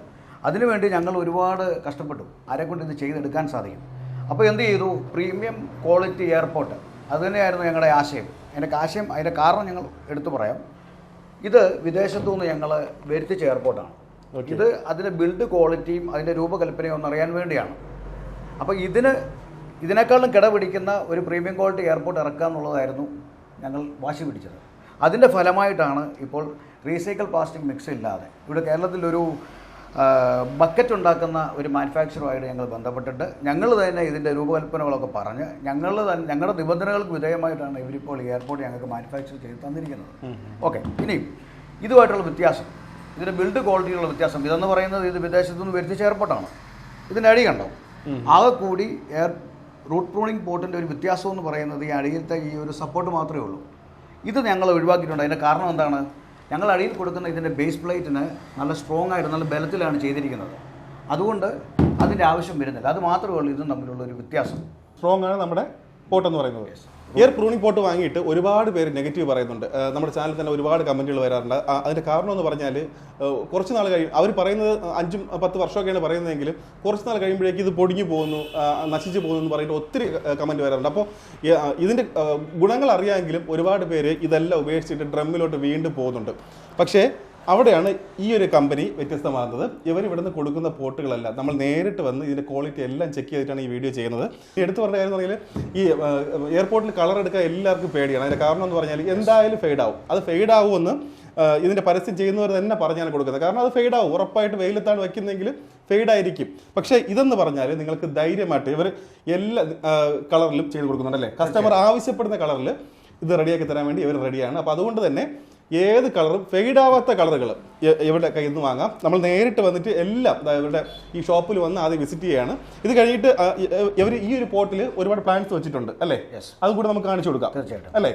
അതിനുവേണ്ടി ഞങ്ങൾ ഒരുപാട് കഷ്ടപ്പെട്ടു. ആരെ കൊണ്ട് ഇത് ചെയ്തെടുക്കാൻ സാധിക്കും. അപ്പോൾ എന്ത് ചെയ്തു? Premium quality air pot. അതുതന്നെയായിരുന്നു ഞങ്ങളുടെ ആശയം. അതിന്റെ ആശയം അതിന്റെ കാരണം ഞങ്ങൾ എടുത്തു പറയാം. ഇത് വിദേശത്തു നിന്ന് ഞങ്ങൾ വരുത്തിച്ച എയർപോർട്ടാണ്. ഇത് അതിന്റെ ബിൽഡ് ക്വാളിറ്റിയും അതിന്റെ രൂപകൽപ്പനയും ഒന്ന് അറിയാൻ വേണ്ടിയാണ്. അപ്പോൾ ഇതിന് ഇതിനേക്കാളും കിടപിടിക്കുന്ന ഒരു പ്രീമിയം ക്വാളിറ്റി എയർപോർട്ട് ഇറക്കുക എന്നുള്ളതായിരുന്നു ഞങ്ങൾ വാശി പിടിച്ചത്. അതിന്റെ ഫലമായിട്ടാണ് ഇപ്പോൾ റീസൈക്കിൾ പ്ലാസ്റ്റിക് മിക്സ് ഇല്ലാതെ. ഇവിടെ കേരളത്തിലൊരു ബക്കറ്റ് ഉണ്ടാക്കുന്ന ഒരു മാനുഫാക്ചറുമായിട്ട് ഞങ്ങൾ ബന്ധപ്പെട്ടിട്ട് ഞങ്ങൾ തന്നെ ഇതിന്റെ രൂപകൽപ്പനകളൊക്കെ പറഞ്ഞ് ഞങ്ങൾ തന്നെ ഞങ്ങളുടെ നിബന്ധനകൾക്ക് വിധേയമായിട്ടാണ് ഇവരിപ്പോൾ ഈ എയർപോർട്ട് ഞങ്ങൾക്ക് മാനുഫാക്ചർ ചെയ്ത് തന്നിരിക്കുന്നത്. ഓക്കെ ഇനിയും ഇതുമായിട്ടുള്ള വ്യത്യാസം. ഇതിന്റെ ബിൽഡ് ക്വാളിറ്റിയിലുള്ള വ്യത്യാസം. ഇതെന്ന് പറയുന്നത് ഇത് വിദേശത്തുനിന്ന് വരുത്തിച്ച എയർപോർട്ടാണ് ഇതിന്റെ അടി കണ്ടോ? ആകെ കൂടി എയർ റൂട്ട് പ്രൂണിംഗ് പോർട്ടിന്റെ ഒരു വ്യത്യാസം എന്ന് പറയുന്നത് ഈ അടിയിലത്തെ ഈ ഒരു സപ്പോർട്ട് മാത്രമേ ഉള്ളൂ. ഇത് ഞങ്ങൾ ഒഴിവാക്കിയിട്ടുണ്ട്. അതിന്റെ കാരണം എന്താണ്? ഞങ്ങൾ അടിയിൽ കൊടുക്കുന്ന ഇതിന്റെ ബേസ് പ്ലേറ്റിന് നല്ല സ്ട്രോങ് ആയിട്ട് നല്ല ബലത്തിലാണ് ചെയ്തിരിക്കുന്നത്. അതുകൊണ്ട് അതിന്റെ ആവശ്യം വരുന്നില്ല. അത് മാത്രമേ ഉള്ളൂ ഇതും തമ്മിലുള്ള ഒരു വ്യത്യാസം. സ്ട്രോങ് ആണ് നമ്മുടെ പോട്ട് എന്ന് പറയുന്നത് ഇയർ പ്രൂണിംഗ് പോട്ട് വാങ്ങിയിട്ട് ഒരുപാട് പേര് നെഗറ്റീവ് പറയുന്നുണ്ട്. നമ്മുടെ ചാനലിൽ തന്നെ ഒരുപാട് കമന്റുകൾ വരാറുണ്ട്. അതിന്റെ കാരണം എന്ന് പറഞ്ഞാൽ കുറച്ച് നാൾ കഴിയും. അവർ പറയുന്നത് അഞ്ചും പത്ത് വർഷമൊക്കെയാണ് പറയുന്നതെങ്കിൽ കുറച്ച് നാൾ കഴിയുമ്പോഴേക്ക് ഇത് പൊടിഞ്ഞു പോകുന്നു നശിച്ചു പോകുന്നു എന്ന് പറഞ്ഞിട്ട് ഒത്തിരി കമന്റ് വരാറുണ്ട്. അപ്പോൾ ഇതിന്റെ ഗുണങ്ങൾ അറിയാമെങ്കിലും ഒരുപാട് പേര് ഇതെല്ലാം ഉപേക്ഷിച്ചിട്ട് ഡ്രമ്മിലോട്ട് വീണ്ടും പോകുന്നുണ്ട്. പക്ഷേ അവിടെയാണ് ഈ ഒരു കമ്പനി വ്യത്യസ്തമാകുന്നത്. ഇവർ ഇവിടുന്ന് കൊടുക്കുന്ന പോട്ടുകളെല്ലാം. നമ്മൾ നേരിട്ട് വന്ന് ഇതിന്റെ ക്വാളിറ്റി എല്ലാം ചെക്ക് ചെയ്തിട്ടാണ് ഈ വീഡിയോ ചെയ്യുന്നത്. എടുത്തു പറഞ്ഞ കാര്യം എന്ന് പറഞ്ഞാൽ ഈ എയർപോർട്ടിൽ കളർ എടുക്കാൻ എല്ലാവർക്കും പേടിയാണ്. അതിന്റെ കാരണം എന്ന് പറഞ്ഞാൽ എന്തായാലും ഫെയ്ഡ് ആവും. അത് ഫെയ്ഡ് ആവുമെന്ന് ഇതിന്റെ പരസ്യം ചെയ്യുന്നവർ തന്നെ പറഞ്ഞാണ് കൊടുക്കുന്നത്. കാരണം അത് ഫെയ്ഡ് ആവും. ഉറപ്പായിട്ട് വെയിലത്താണ് വയ്ക്കുന്നതെങ്കിൽ ഫെയ്ഡ് ആയിരിക്കും. പക്ഷേ ഇതെന്ന് പറഞ്ഞാൽ നിങ്ങൾക്ക് ധൈര്യമായിട്ട് ഇവർ എല്ലാ കളറിലും ചെയ്ത് കൊടുക്കുന്നുണ്ട് അല്ലേ? കസ്റ്റമർ ആവശ്യപ്പെടുന്ന കളറിൽ ഇത് റെഡിയാക്കി തരാൻ വേണ്ടി ഇവർ റെഡിയാണ് അപ്പോൾ അതുകൊണ്ട് തന്നെ ഏത് കളറും ഫെയ്ഡ് ആവാത്ത കളറുകൾ ഇവിടെ കയ്യിൽ നിന്ന് വാങ്ങാം. നമ്മൾ നേരിട്ട് വന്നിട്ട് എല്ലാം ഇവരുടെ ഈ ഷോപ്പിൽ വന്ന് ആദ്യം വിസിറ്റ് ചെയ്യാണ്. ഇത് കഴിഞ്ഞിട്ട് ഇവർ ഈ ഒരു പോട്ടിൽ ഒരുപാട് പ്ലാന്റ്സ് വെച്ചിട്ടുണ്ട് അല്ലേ. അതും കൂടെ നമുക്ക് കാണിച്ചു കൊടുക്കാം തീർച്ചയായിട്ടും. അല്ലേ?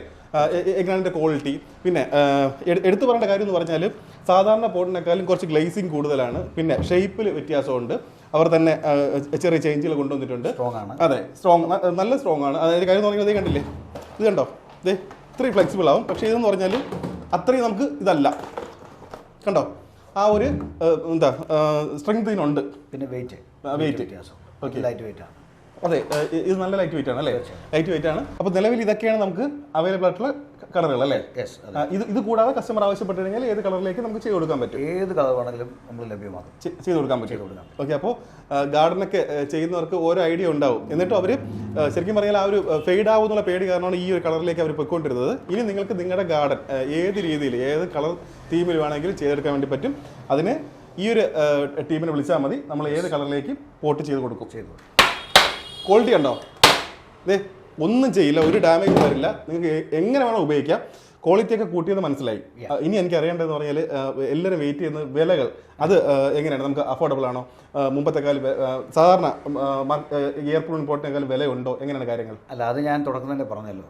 എങ്ങനെയാണ് ക്വാളിറ്റി പിന്നെ എടുത്തു പറയേണ്ട കാര്യം എന്ന് പറഞ്ഞാൽ സാധാരണ പോട്ടിനേക്കാളും കുറച്ച് ഗ്ലേസിങ് കൂടുതലാണ്. പിന്നെ ഷേപ്പിൽ വ്യത്യാസമുണ്ട്. അവർ തന്നെ ചെറിയ ചേഞ്ചുകൾ കൊണ്ടുവന്നിട്ടുണ്ട്. സ്ട്രോങ് ആണ്. അതെ സ്ട്രോങ് നല്ല സ്ട്രോങ് ആണ്. അതായത് കാര്യം എന്ന് പറഞ്ഞാൽ കണ്ടില്ലേ? ഇത് കണ്ടോ? ഇതേ ഇത്രയും ഫ്ലെക്സിബിൾ ആവും. പക്ഷേ ഇതെന്ന് പറഞ്ഞാൽ അത്രയും നമുക്ക് ഇതല്ല. കണ്ടോ? ആ ഒരു എന്താ സ്ട്രെങ്ത് ഇതിനുണ്ട് പിന്നെ വെയിറ്റ് വെയിറ്റ്. ലൈറ്റ് വെയിറ്റ് ആണ്. അതെ ഇത് നല്ല ലൈറ്റ് വെയിറ്റ് ആണ് അല്ലേ? ലൈറ്റ് വെയിറ്റ് ആണ്. അപ്പോൾ നിലവിൽ ഇതൊക്കെയാണ് നമുക്ക് അവൈലബിൾ ആയിട്ടുള്ള കളറുകൾ അല്ലേ? ഇത് ഇത് കൂടാതെ കസ്റ്റമർ ആവശ്യപ്പെട്ടിട്ടുണ്ടെങ്കിൽ ഏത് കളറിലേക്ക് നമുക്ക് ചെയ്ത് കൊടുക്കാൻ പറ്റും? ഏത് കളർ വേണമെങ്കിലും നമ്മൾ ലഭ്യമാകും ചെയ്ത് കൊടുക്കാൻ പറ്റും. ഓക്കെ അപ്പോൾ ഗാർഡനൊക്കെ ചെയ്യുന്നവർക്ക് ഓരോ ഐഡിയ ഉണ്ടാവും. എന്നിട്ടും അവർ ശരിക്കും പറഞ്ഞാൽ ആ ഒരു ഫെയ്ഡ് ആവുന്നുള്ള പേടി കാരണമാണ് ഈ ഒരു കളറിലേക്ക് അവർ പൊയ്ക്കൊണ്ടിരുന്നത്. ഇനി നിങ്ങൾക്ക് നിങ്ങളുടെ ഗാർഡൻ ഏത് രീതിയിൽ ഏത് കളർ തീമിൽ വേണമെങ്കിലും ചെയ്തെടുക്കാൻ വേണ്ടി പറ്റും. അതിന് ഈ ഒരു ടീമിനെ വിളിച്ചാൽ മതി. നമ്മൾ ഏത് കളറിലേക്ക് പോട്ട് ചെയ്ത് കൊടുക്കും. ചെയ്തു ക്വാളിറ്റി ഉണ്ടോ? ദേ ഒന്നും ചെയ്യില്ല ഒരു ഡാമേജ് വരില്ല. നിങ്ങൾക്ക് എങ്ങനെ വേണം ഉപയോഗിക്കാം. ക്വാളിറ്റി ഒക്കെ കൂട്ടിയെന്ന് മനസ്സിലായി. ഇനി എനിക്ക് അറിയേണ്ടതെന്ന് പറഞ്ഞാൽ എല്ലാവരും വെയിറ്റ് ചെയ്യുന്ന വിലകൾ. അത് എങ്ങനെയാണ്? നമുക്ക് അഫോർഡബിൾ ആണോ? മുമ്പത്തെക്കാൾ സാധാരണ ഇയർ ഇമ്പോർട്ടിനേക്കാൾ വില ഉണ്ടോ എങ്ങനെയാണ് കാര്യങ്ങൾ? അല്ല അത് ഞാൻ തുടക്കം തന്നെ പറഞ്ഞല്ലോ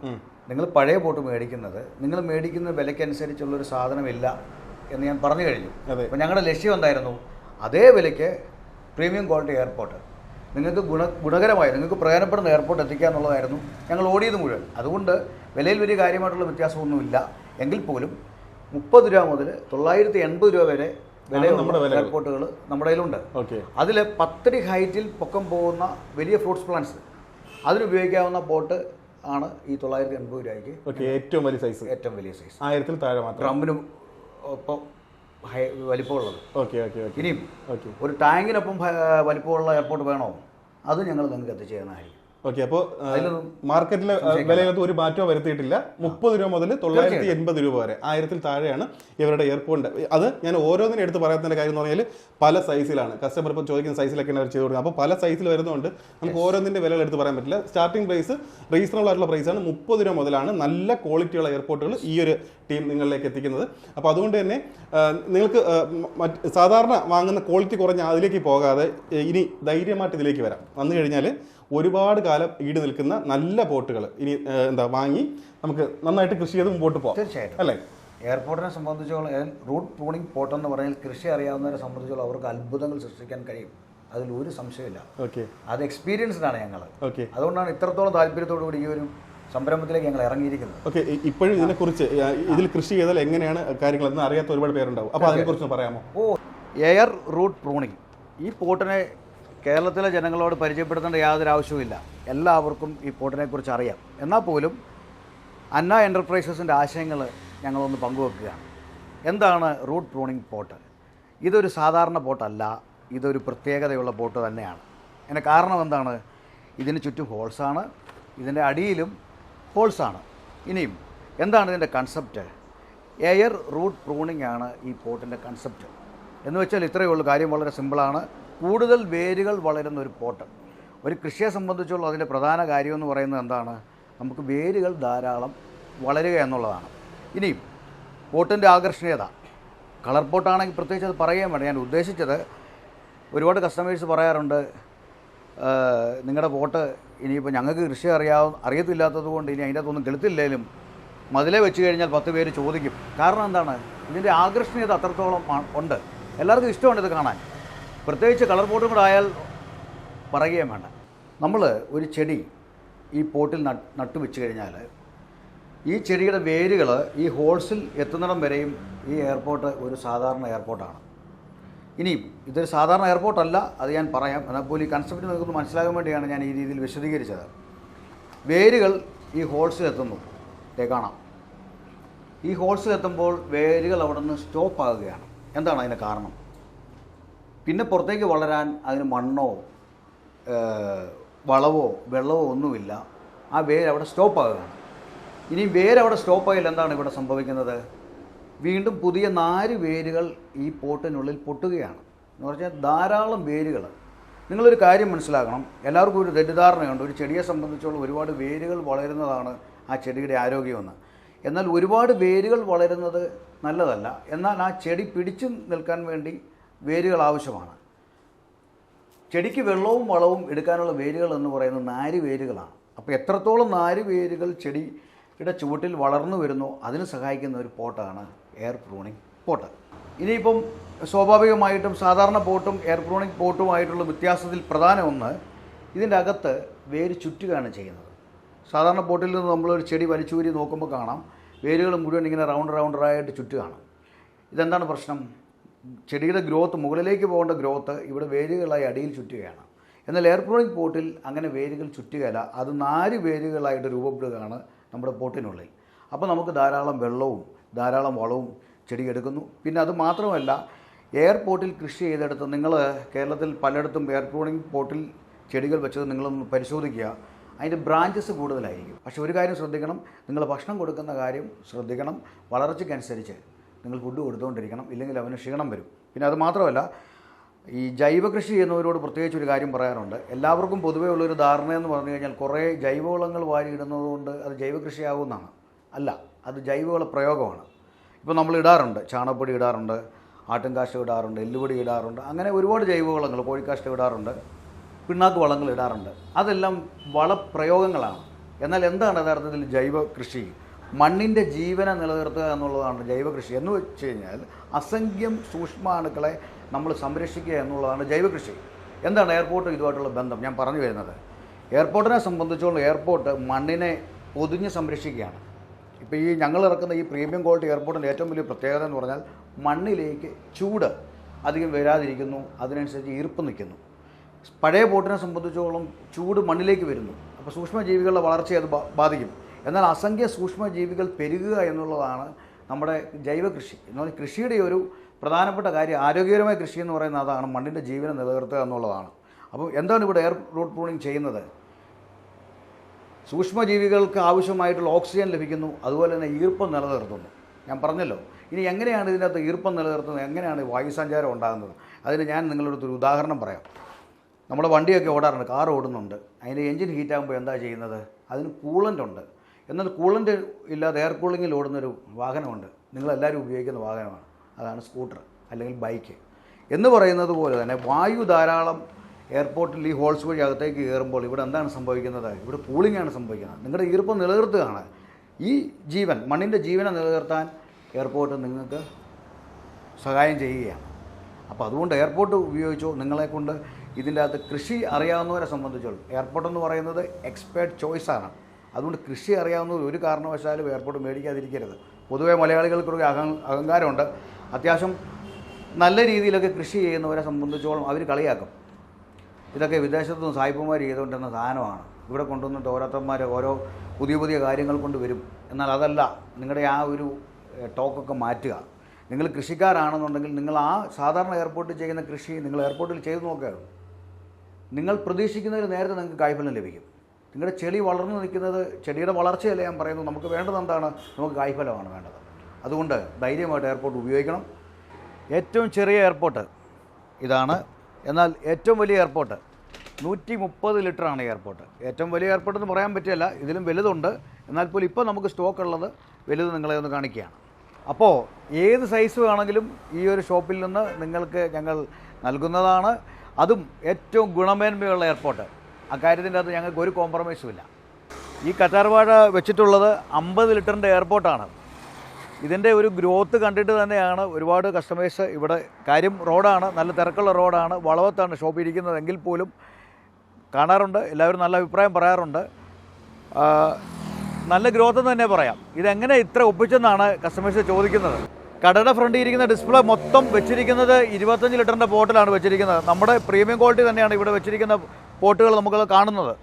നിങ്ങൾ പഴയ പോട്ട് മേടിക്കുന്നത് നിങ്ങൾ മേടിക്കുന്ന വിലയ്ക്കനുസരിച്ചുള്ള ഒരു സാധനമില്ല എന്ന് ഞാൻ പറഞ്ഞു കഴിഞ്ഞു. അതെ. അപ്പോൾ ഞങ്ങളുടെ ലക്ഷ്യം എന്തായിരുന്നു? അതേ വിലയ്ക്ക് പ്രീമിയം ക്വാളിറ്റി എയർപോർട്ട് നിങ്ങൾക്ക് ഗുണ ഗുണകരമായി നിങ്ങൾക്ക് പ്രയോജനപ്പെടുന്ന എയർപോർട്ട് എത്തിക്കുക എന്നുള്ളതായിരുന്നു ഞങ്ങൾ ഓടിയത് മുഴുവൻ. അതുകൊണ്ട് വിലയിൽ വലിയ കാര്യമായിട്ടുള്ള വ്യത്യാസമൊന്നുമില്ല. എങ്കിൽ പോലും മുപ്പത് രൂപ മുതൽ തൊള്ളായിരത്തി എൺപത് രൂപ വരെ വിലയുള്ള. എയർപോർട്ടുകൾ നമ്മുടെ കയ്യിലുണ്ട്. ഓക്കെ. അതിൽ പത്തടി ഹൈറ്റിൽ പൊക്കം പോകുന്ന വലിയ ഫ്രൂട്ട്സ് പ്ലാന്റ്സ് അതിനുപയോഗിക്കാവുന്ന ബോട്ട് ആണ് ഈ തൊള്ളായിരത്തി എൺപത് രൂപയ്ക്ക് ഓക്കെ ഏറ്റവും വലിയ സൈസ് ഏറ്റവും വലിയ സൈസ് ആയിരത്തിൽ താഴെ മാത്രം. ഡ്രമ്മിനും ഒപ്പം വലിപ്പമുള്ളത്. ഓക്കെ ഓക്കെ ഇനിയും ഓക്കെ. ഒരു ടാങ്കിനൊപ്പം വലിപ്പമുള്ള എയർപോർട്ട് വേണോ? അത് ഞങ്ങൾ നിങ്ങൾക്ക് എത്തിച്ചു തരുന്നതായിരിക്കും ഓക്കെ അപ്പോൾ മാർക്കറ്റിലെ വിലയിലത്ത് ഒരു മാറ്റോ വരുത്തിയിട്ടില്ല. മുപ്പത് രൂപ മുതൽ തൊള്ളായിരത്തി എൺപത് രൂപ വരെ ആയിരത്തിൽ താഴെയാണ് ഇവരുടെ എയർപോർട്ട്. അത് ഞാൻ ഓരോന്നിനും എടുത്ത് പറയാത്തതിന്റെ കാര്യം എന്ന് പറഞ്ഞാൽ പല സൈസിലാണ്. കസ്റ്റമർ ഇപ്പോൾ ചോദിക്കുന്ന സൈസിലൊക്കെയാണ് അവർ ചെയ്ത് കൊടുക്കുന്നത്. അപ്പോൾ പല സൈസിൽ വരുന്നതുകൊണ്ട് നമുക്ക് ഓരോന്നിന്റെ വിലകൾ എടുത്ത് പറയാൻ പറ്റില്ല. സ്റ്റാർട്ടിംഗ് പ്രൈസ് റീസണബിൾ ആയിട്ടുള്ള പ്രൈസാണ് മുപ്പത് രൂപ മുതലാണ് നല്ല ക്വാളിറ്റിയുള്ള എയർപോർട്ടുകൾ ഈ ഒരു ടീം നിങ്ങളിലേക്ക് എത്തിക്കുന്നത്. അപ്പോൾ അതുകൊണ്ട് തന്നെ നിങ്ങൾക്ക് സാധാരണ വാങ്ങുന്ന ക്വാളിറ്റി കുറഞ്ഞ അതിലേക്ക് പോകാതെ ഇനി ധൈര്യമായിട്ട് ഇതിലേക്ക് വരാം. വന്നു കഴിഞ്ഞാൽ ഒരുപാട് കാലം ഈട് നിൽക്കുന്ന നല്ല ബോട്ടുകൾ. ഇനി എന്താ വാങ്ങി നമുക്ക് നന്നായിട്ട് കൃഷി ചെയ്ത് മുമ്പോട്ട് പോകാം തീർച്ചയായിട്ടും. അല്ലേ? എയർപോർട്ടിനെ സംബന്ധിച്ചോളം റൂട്ട് പ്രൂണിംഗ് പോർട്ട് എന്ന് പറഞ്ഞാൽ കൃഷി അറിയാവുന്നവരെ സംബന്ധിച്ചോളം അവർക്ക് അത്ഭുതങ്ങൾ സൃഷ്ടിക്കാൻ കഴിയും. അതിൽ ഒരു സംശയമില്ല ഓക്കെ. അത് എക്സ്പീരിയൻസ്ഡാണ് ഞങ്ങൾ. ഓക്കെ. അതുകൊണ്ടാണ് ഇത്രത്തോളം താല്പര്യത്തോടു കൂടി ഈ ഒരു സംരംഭത്തിലേക്ക് ഞങ്ങൾ ഇറങ്ങിയിരിക്കുന്നത്. ഓക്കെ ഇപ്പോഴും ഇതിനെക്കുറിച്ച് ഇതിൽ കൃഷി ചെയ്താൽ എങ്ങനെയാണ് കാര്യങ്ങളെന്ന് അറിയാത്ത ഒരുപാട് പേരുണ്ടാവും. അപ്പോൾ അതിനെക്കുറിച്ച് പറയാമോ? ഓ എയർ റൂട്ട് പ്രൂണിംഗ് ഈ പോട്ടിനെ കേരളത്തിലെ ജനങ്ങളോട് പരിചയപ്പെടുത്തേണ്ട യാതൊരു ആവശ്യവുമില്ല. എല്ലാവർക്കും ഈ പോർട്ടിനെക്കുറിച്ച് അറിയാം. എന്നാൽ പോലും അന്ന എന്റർപ്രൈസസിന്റെ ആശയങ്ങൾ ഞങ്ങളൊന്ന് പങ്കുവെക്കുകയാണ്. എന്താണ് റൂട്ട് പ്രൂണിംഗ് പോട്ട് ഇതൊരു സാധാരണ പോട്ടല്ല ഇതൊരു പ്രത്യേകതയുള്ള പോട്ട് തന്നെയാണ്. അതിന് കാരണം എന്താണ്? ഇതിന് ചുറ്റും ഹോൾസാണ് ഇതിന്റെ അടിയിലും ഹോൾസാണ് ഇനിയും എന്താണ് ഇതിന്റെ കൺസെപ്റ്റ്? എയർ റൂട്ട് പ്രൂണിംഗ് ആണ് ഈ പോട്ടിന്റെ കൺസെപ്റ്റ്. എന്ന് വെച്ചാൽ ഇത്രയേ ഉള്ളൂ കാര്യം വളരെ സിമ്പിളാണ്. കൂടുതൽ വേരുകൾ വളരുന്ന ഒരു പോട്ട് ഒരു കൃഷിയെ സംബന്ധിച്ചുള്ള അതിന്റെ പ്രധാന കാര്യം എന്ന് പറയുന്നത് എന്താണ്? നമുക്ക് വേരുകൾ ധാരാളം വളരുക എന്നുള്ളതാണ്. ഇനിയും പോട്ടിന്റെ ആകർഷണീയത. കളർ പോട്ടാണെങ്കിൽ പ്രത്യേകിച്ച് അത് പറയുകയും വേണ്ട. ഞാൻ ഉദ്ദേശിച്ചത് ഒരുപാട് കസ്റ്റമേഴ്സ് പറയാറുണ്ട് നിങ്ങളുടെ പോട്ട് ഇനിയിപ്പോൾ ഞങ്ങൾക്ക് കൃഷി അറിയാവും അറിയത്തില്ലാത്തത് കൊണ്ട് ഇനി അതിന്റെ അകത്തൊന്നും കെളുത്തില്ലേലും മതിലേ വെച്ച് കഴിഞ്ഞാൽ പത്ത് പേര് ചോദിക്കും. കാരണം എന്താണ്? ഇതിന്റെ ആകർഷണീയത അത്രത്തോളം ഉണ്ട്. എല്ലാവർക്കും ഇഷ്ടമാണ് ഇത് കാണാൻ. പ്രത്യേകിച്ച് കളർ പോട്ടും കൂടെ ആയാൽ പറയുകയും വേണ്ട. നമ്മൾ ഒരു ചെടി ഈ പോട്ടിൽ നട്ടു വെച്ച് കഴിഞ്ഞാൽ ഈ ചെടിയുടെ വേരുകൾ ഈ ഹോൾസിൽ എത്തുന്നിടം വരെയും ഈ എയർപോർട്ട് ഒരു സാധാരണ എയർപോർട്ടാണ്. ഇനിയും ഇതൊരു സാധാരണ എയർപോർട്ടല്ല അത് ഞാൻ പറയാം. എന്നാൽ പോലും ഈ കൺസെപ്റ്റ് നിങ്ങൾക്ക് മനസ്സിലാകാൻ വേണ്ടിയാണ് ഞാൻ ഈ രീതിയിൽ വിശദീകരിച്ചത്. വേരുകൾ ഈ ഹോൾസിൽ എത്തുന്നു. കാണാം. ഈ ഹോൾസിൽ എത്തുമ്പോൾ വേരുകൾ അവിടെ നിന്ന് സ്റ്റോപ്പ് ആകുകയാണ്. എന്താണ് അതിന് കാരണം? പിന്നെ പുറത്തേക്ക് വളരാൻ അതിന് മണ്ണോ വളവോ വെള്ളമോ ഒന്നുമില്ല. ആ വേര് അവിടെ സ്റ്റോപ്പ് ആകുകയാണ് ഇനി വേര് അവിടെ സ്റ്റോപ്പ് ആയില്ല എന്താണ് ഇവിടെ സംഭവിക്കുന്നത്? വീണ്ടും പുതിയ നാല് വേരുകൾ ഈ പോട്ടിനുള്ളിൽ പൊട്ടുകയാണ്. എന്ന് പറഞ്ഞാൽ ധാരാളം വേരുകൾ. നിങ്ങളൊരു കാര്യം മനസ്സിലാക്കണം. എല്ലാവർക്കും ഒരു തെറ്റിദ്ധാരണയുണ്ട്. ഒരു ചെടിയെ സംബന്ധിച്ചുള്ള ഒരുപാട് വേരുകൾ വളരുന്നതാണ് ആ ചെടിയുടെ ആരോഗ്യമെന്ന്. എന്നാൽ ഒരുപാട് വേരുകൾ വളരുന്നത് നല്ലതല്ല. എന്നാൽ ആ ചെടി പിടിച്ചു നിൽക്കാൻ വേണ്ടി വേരുകൾ ആവശ്യമാണ്. ചെടിക്ക് വെള്ളവും വളവും എടുക്കാനുള്ള വേരുകൾ എന്ന് പറയുന്നത് നാര് വേരുകളാണ്. അപ്പോൾ എത്രത്തോളം നാര് വേരുകൾ ചെടിയുടെ ചുവട്ടിൽ വളർന്നു വരുന്നോ അതിന് സഹായിക്കുന്ന ഒരു പോട്ടാണ് എയർ പ്രൂണിങ് പോട്ട്. ഇനിയിപ്പം സ്വാഭാവികമായിട്ടും സാധാരണ പോട്ടും എയർ പ്രൂണിങ് പോട്ടുമായിട്ടുള്ള വ്യത്യാസത്തിൽ പ്രധാന ഒന്ന് ഇതിന്റെ അകത്ത് വേര് ചുറ്റുകയാണ് ചെയ്യുന്നത്. സാധാരണ പോട്ടിൽ നിന്ന് നമ്മളൊരു ചെടി വലിച്ചൂരി നോക്കുമ്പോൾ കാണാം വേരുകൾ മുഴുവൻ ഇങ്ങനെ റൗണ്ട് റൗണ്ടറായിട്ട് ചുറ്റുകയാണ്. ഇതെന്താണ് പ്രശ്നം? ചെടിയുടെ ഗ്രോത്ത് മുകളിലേക്ക് പോകേണ്ട ഗ്രോത്ത് ഇവിടെ വേരുകളായി അടിയിൽ ചുറ്റുകയാണ്. എന്നാൽ എയർ പ്രൂണിംഗ് പോട്ടിൽ അങ്ങനെ വേരുകൾ ചുറ്റുകയല്ല. അത് നാല് വേരുകളായിട്ട് രൂപപ്പെടുകയാണ് നമ്മുടെ പോട്ടിനുള്ളിൽ. അപ്പോൾ നമുക്ക് ധാരാളം വെള്ളവും ധാരാളം വളവും ചെടി എടുക്കുന്നു. പിന്നെ അത് മാത്രമല്ല എയർപോർട്ടിൽ കൃഷി ചെയ്തെടുത്ത് നിങ്ങൾ കേരളത്തിൽ പലയിടത്തും എയർ പ്രൂണിംഗ് പോട്ടിൽ ചെടികൾ വെച്ചത് നിങ്ങളൊന്ന് പരിശോധിക്കുക. അതിന്റെ ബ്രാഞ്ചസ് കൂടുതലായിരിക്കും. പക്ഷേ ഒരു കാര്യം ശ്രദ്ധിക്കണം. നിങ്ങൾ ഭക്ഷണം കൊടുക്കുന്ന കാര്യം ശ്രദ്ധിക്കണം. വളർച്ചയ്ക്കനുസരിച്ച്. നിങ്ങൾ ഫുഡ് കൊടുത്തുകൊണ്ടിരിക്കണം ഇല്ലെങ്കിൽ അവന് ക്ഷീണം വരും. പിന്നെ അത് മാത്രമല്ല ഈ ജൈവ കൃഷി ചെയ്യുന്നവരോട് പ്രത്യേകിച്ച് ഒരു കാര്യം പറയാറുണ്ട്. എല്ലാവർക്കും പൊതുവേ ഉള്ളൊരു ധാരണ എന്ന് പറഞ്ഞു കഴിഞ്ഞാൽ കുറേ ജൈവവളങ്ങൾ വാരി ഇടുന്നതുകൊണ്ട് അത് ജൈവ കൃഷിയാകുമെന്നാണ് അല്ല അത് ജൈവവള പ്രയോഗമാണ്. ഇപ്പോൾ നമ്മൾ ഇടാറുണ്ട് ചാണകപ്പൊടി ഇടാറുണ്ട് ആട്ടിൻകാഷ്ടം ഇടാറുണ്ട് എല്ലുപൊടി ഇടാറുണ്ട് അങ്ങനെ ഒരുപാട് ജൈവവളങ്ങൾ കോഴിക്കാഷ്ടം ഇടാറുണ്ട് പിണ്ണാക്ക് വളങ്ങൾ ഇടാറുണ്ട്. അതെല്ലാം വളപ്രയോഗങ്ങളാണ്. എന്നാൽ എന്താണ് യഥാർത്ഥത്തിൽ ജൈവ കൃഷി മണ്ണിന്റെ ജീവനെ നിലനിർത്തുക എന്നുള്ളതാണ് ജൈവകൃഷി എന്ന് വെച്ച് കഴിഞ്ഞാൽ അസംഖ്യം സൂക്ഷ്മാണുക്കളെ നമ്മൾ സംരക്ഷിക്കുക എന്നുള്ളതാണ് ജൈവകൃഷി. എന്താണ് എയർപോർട്ട് ഇതുമായിട്ടുള്ള ബന്ധം? ഞാൻ പറഞ്ഞു വരുന്നത്. എയർപോർട്ടിനെ സംബന്ധിച്ചുകൊണ്ട് എയർപോർട്ട് മണ്ണിനെ പൊതിഞ്ഞ് സംരക്ഷിക്കുകയാണ്. ഇപ്പോൾ ഈ ഞങ്ങൾ ഇറക്കുന്ന ഈ പ്രീമിയം ക്വാളിറ്റി എയർപോർട്ടിന്റെ ഏറ്റവും വലിയ പ്രത്യേകത എന്ന് പറഞ്ഞാൽ മണ്ണിലേക്ക് ചൂട് അധികം വരാതിരിക്കുന്നു അതിനനുസരിച്ച് ഈർപ്പ് നിൽക്കുന്നു. പഴയ ബോട്ടിനെ സംബന്ധിച്ചോളം ചൂട് മണ്ണിലേക്ക് വരുന്നു. അപ്പോൾ സൂക്ഷ്മജീവികളുടെ വളർച്ചയെ അത് ബാധിക്കും. എന്നാൽ അസംഖ്യ സൂക്ഷ്മജീവികൾ പെരുകുക എന്നുള്ളതാണ് നമ്മുടെ ജൈവ കൃഷി. എന്ന് പറഞ്ഞാൽ കൃഷിയുടെ ഒരു പ്രധാനപ്പെട്ട കാര്യം ആരോഗ്യകരമായ കൃഷി എന്ന് പറയുന്നത് അതാണ് മണ്ണിന്റെ ജീവനം നിലനിർത്തുക എന്നുള്ളതാണ്. അപ്പോൾ എന്താണ് ഇവിടെ എയർ റൂട്ട് പ്രൂണിങ് ചെയ്യുന്നത്? സൂക്ഷ്മജീവികൾക്ക് ആവശ്യമായിട്ടുള്ള ഓക്സിജൻ ലഭിക്കുന്നു അതുപോലെ തന്നെ ഈർപ്പം നിലനിർത്തുന്നു. ഞാൻ പറഞ്ഞല്ലോ ഇനി എങ്ങനെയാണ് ഇതിനകത്ത് ഈർപ്പം നിലനിർത്തുന്നത്? എങ്ങനെയാണ് വായു സഞ്ചാരം ഉണ്ടാകുന്നത്? അതിന് ഞാൻ നിങ്ങളുടെ ഒരു ഉദാഹരണം പറയാം. നമ്മുടെ വണ്ടിയൊക്കെ ഓടാറുണ്ട് കാർ ഓടുന്നുണ്ട്. അതിന്റെ എൻജിൻ ഹീറ്റ് ആകുമ്പോൾ എന്താ ചെയ്യുന്നത്? അതിന് കൂളന്റ് ഉണ്ട്. എന്നാൽ കൂളന്റ് ഇല്ലാതെ എയർ കൂളിങ്ങിൽ ഓടുന്നൊരു വാഹനമുണ്ട്. നിങ്ങളെല്ലാവരും ഉപയോഗിക്കുന്ന വാഹനമാണ്. അതാണ് സ്കൂട്ടർ അല്ലെങ്കിൽ ബൈക്ക്. എന്ന് പറയുന്നത് പോലെ തന്നെ വായു ധാരാളം എയർപോർട്ടിൽ ഈ ഹോൾസ് വഴി അകത്തേക്ക് കയറുമ്പോൾ ഇവിടെ എന്താണ് സംഭവിക്കുന്നത്? ഇവിടെ കൂളിംഗ് ആണ് സംഭവിക്കുന്നത്. നിങ്ങളുടെ ഈർപ്പം നിലനിർത്തുകയാണ്. ഈ ജീവൻ മണ്ണിന്റെ ജീവനെ നിലനിർത്താൻ എയർപോർട്ട് നിങ്ങൾക്ക് സഹായം ചെയ്യുകയാണ്. അപ്പോൾ അതുകൊണ്ട് എയർപോർട്ട് ഉപയോഗിച്ചോ നിങ്ങളെക്കൊണ്ട് ഇതിന്റെ അകത്ത് കൃഷി അറിയാവുന്നവരെ സംബന്ധിച്ചോളൂ. എയർപോർട്ട് എന്ന് പറയുന്നത് എക്സ്പേർട്ട് ചോയ്സാണ് അതുകൊണ്ട് കൃഷി അറിയാവുന്ന ഒരു കാരണവശാലും എയർപോർട്ട് മേടിക്കാതിരിക്കരുത്. പൊതുവെ മലയാളികൾക്കൊരു അഹം അഹങ്കാരമുണ്ട്. അത്യാവശ്യം നല്ല രീതിയിലൊക്കെ കൃഷി ചെയ്യുന്നവരെ സംബന്ധിച്ചോളം അവർ കളിയാക്കും. ഇതൊക്കെ വിദേശത്തു നിന്ന് സായിപ്പുമാർ ചെയ്തുകൊണ്ടിരുന്ന സാധനമാണ്. ഇവിടെ കൊണ്ടുവന്നിട്ട് ഓരോരുത്തന്മാർ ഓരോ പുതിയ പുതിയ കാര്യങ്ങൾ കൊണ്ട് വരും. എന്നാൽ അതല്ല നിങ്ങളുടെ ആ ഒരു ടോക്കൊക്കെ മാറ്റുക. നിങ്ങൾ കൃഷിക്കാരാണെന്നുണ്ടെങ്കിൽ നിങ്ങൾ ആ സാധാരണ എയർപോർട്ടിൽ ചെയ്യുന്ന കൃഷി നിങ്ങൾ എയർപോർട്ടിൽ ചെയ്തു നോക്കുക. നിങ്ങൾ പ്രതീക്ഷിക്കുന്നതിൽ നേരത്തെ നിങ്ങൾക്ക് കായ്ഫലം ലഭിക്കും. നിങ്ങളുടെ ചെളി വളർന്നു നിൽക്കുന്നത് ചെടിയുടെ വളർച്ചയല്ല ഞാൻ പറയുന്നത്. നമുക്ക് വേണ്ടത് എന്താണ്? നമുക്ക് കായ്ഫലമാണ് വേണ്ടത്. അതുകൊണ്ട് ധൈര്യമായിട്ട് എയർപോർട്ട് ഉപയോഗിക്കണം. ഏറ്റവും ചെറിയ എയർപോർട്ട് ഇതാണ്. എന്നാൽ ഏറ്റവും വലിയ എയർപോർട്ട് നൂറ്റി മുപ്പത് ലിറ്ററാണ് എയർപോർട്ട് ഏറ്റവും വലിയ എയർപോർട്ട് എന്ന് പറയാൻ പറ്റില്ല. ഇതിലും വലുതുണ്ട്. എന്നാൽ പോലും ഇപ്പോൾ നമുക്ക് സ്റ്റോക്ക് ഉള്ളത് വലുത് നിങ്ങളെ ഒന്ന് കാണിക്കുകയാണ്. അപ്പോൾ ഏത് സൈസ് വേണമെങ്കിലും ഈ ഒരു ഷോപ്പിൽ നിന്ന് നിങ്ങൾക്ക് ഞങ്ങൾ നൽകുന്നതാണ്. അതും ഏറ്റവും ഗുണമേന്മയുള്ള എയർപോർട്ട് അക്കാര്യത്തിന്റെ അകത്ത് ഞങ്ങൾക്ക് ഒരു കോംപ്രമൈസും ഇല്ല. ഈ കറ്റാർവാഴ വെച്ചിട്ടുള്ളത് അമ്പത് ലിറ്ററിന്റെ എയർപോർട്ടാണ് ഇതിന്റെ ഒരു ഗ്രോത്ത് കണ്ടിട്ട് തന്നെയാണ് ഒരുപാട് കസ്റ്റമേഴ്സ് ഇവിടെ കാര്യം റോഡാണ് നല്ല തിരക്കുള്ള റോഡാണ് വളവത്താണ് ഷോപ്പ് ഇരിക്കുന്നതെങ്കിൽ പോലും കാണാറുണ്ട്. എല്ലാവരും നല്ല അഭിപ്രായം പറയാറുണ്ട്. നല്ല ഗ്രോത്ത് എന്ന് തന്നെ പറയാം. ഇതെങ്ങനെ ഇത്ര ഒപ്പിച്ചെന്നാണ് കസ്റ്റമേഴ്സ് ചോദിക്കുന്നത്. കടയുടെ ഫ്രണ്ടിൽ ഇരിക്കുന്ന ഡിസ്പ്ലേ മൊത്തം വെച്ചിരിക്കുന്നത് ഇരുപത്തഞ്ച് ലിറ്ററിന്റെ ബോട്ടിലാണ് വെച്ചിരിക്കുന്നത്. നമ്മുടെ പ്രീമിയം ക്വാളിറ്റി തന്നെയാണ് ഇവിടെ വെച്ചിരിക്കുന്ന പോട്ടുകൾ നമുക്ക് കാണുന്നത്.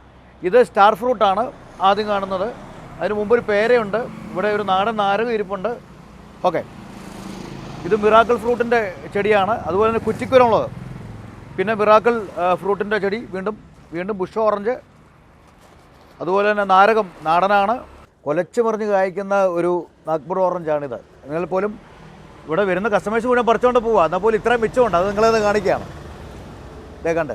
ഇത് സ്റ്റാർ ഫ്രൂട്ടാണ് ആദ്യം കാണുന്നത്. അതിന് മുമ്പ് ഒരു പേരയുണ്ട്. ഇവിടെ ഒരു നാടൻ നാരകം ഇരിപ്പുണ്ട്. ഓക്കെ. ഇത് മിറാക്കിൾ ഫ്രൂട്ടിന്റെ ചെടിയാണ്. അതുപോലെ തന്നെ കുച്ചിക്കുരമുള്ളത് പിന്നെ മിറാക്കിൾ ഫ്രൂട്ടിന്റെ ചെടി വീണ്ടും വീണ്ടും ബുഷ് ഓറഞ്ച്. അതുപോലെ തന്നെ നാരകം നാടനാണ്. കൊലച്ചു മറിഞ്ഞ് കായ്ക്കുന്ന ഒരു നാഗ്പൂർ ഓറഞ്ചാണിത്. എന്നാൽ പോലും ഇവിടെ വരുന്ന കസ്റ്റമേഴ്സ് മുഴുവൻ പറിച്ചുകൊണ്ട് പോവുക എന്നാൽ പോലും ഇത്രയും മിച്ചമുണ്ട്. അത് നിങ്ങളത് കാണിക്കുകയാണ് ഇതേ കണ്ട്.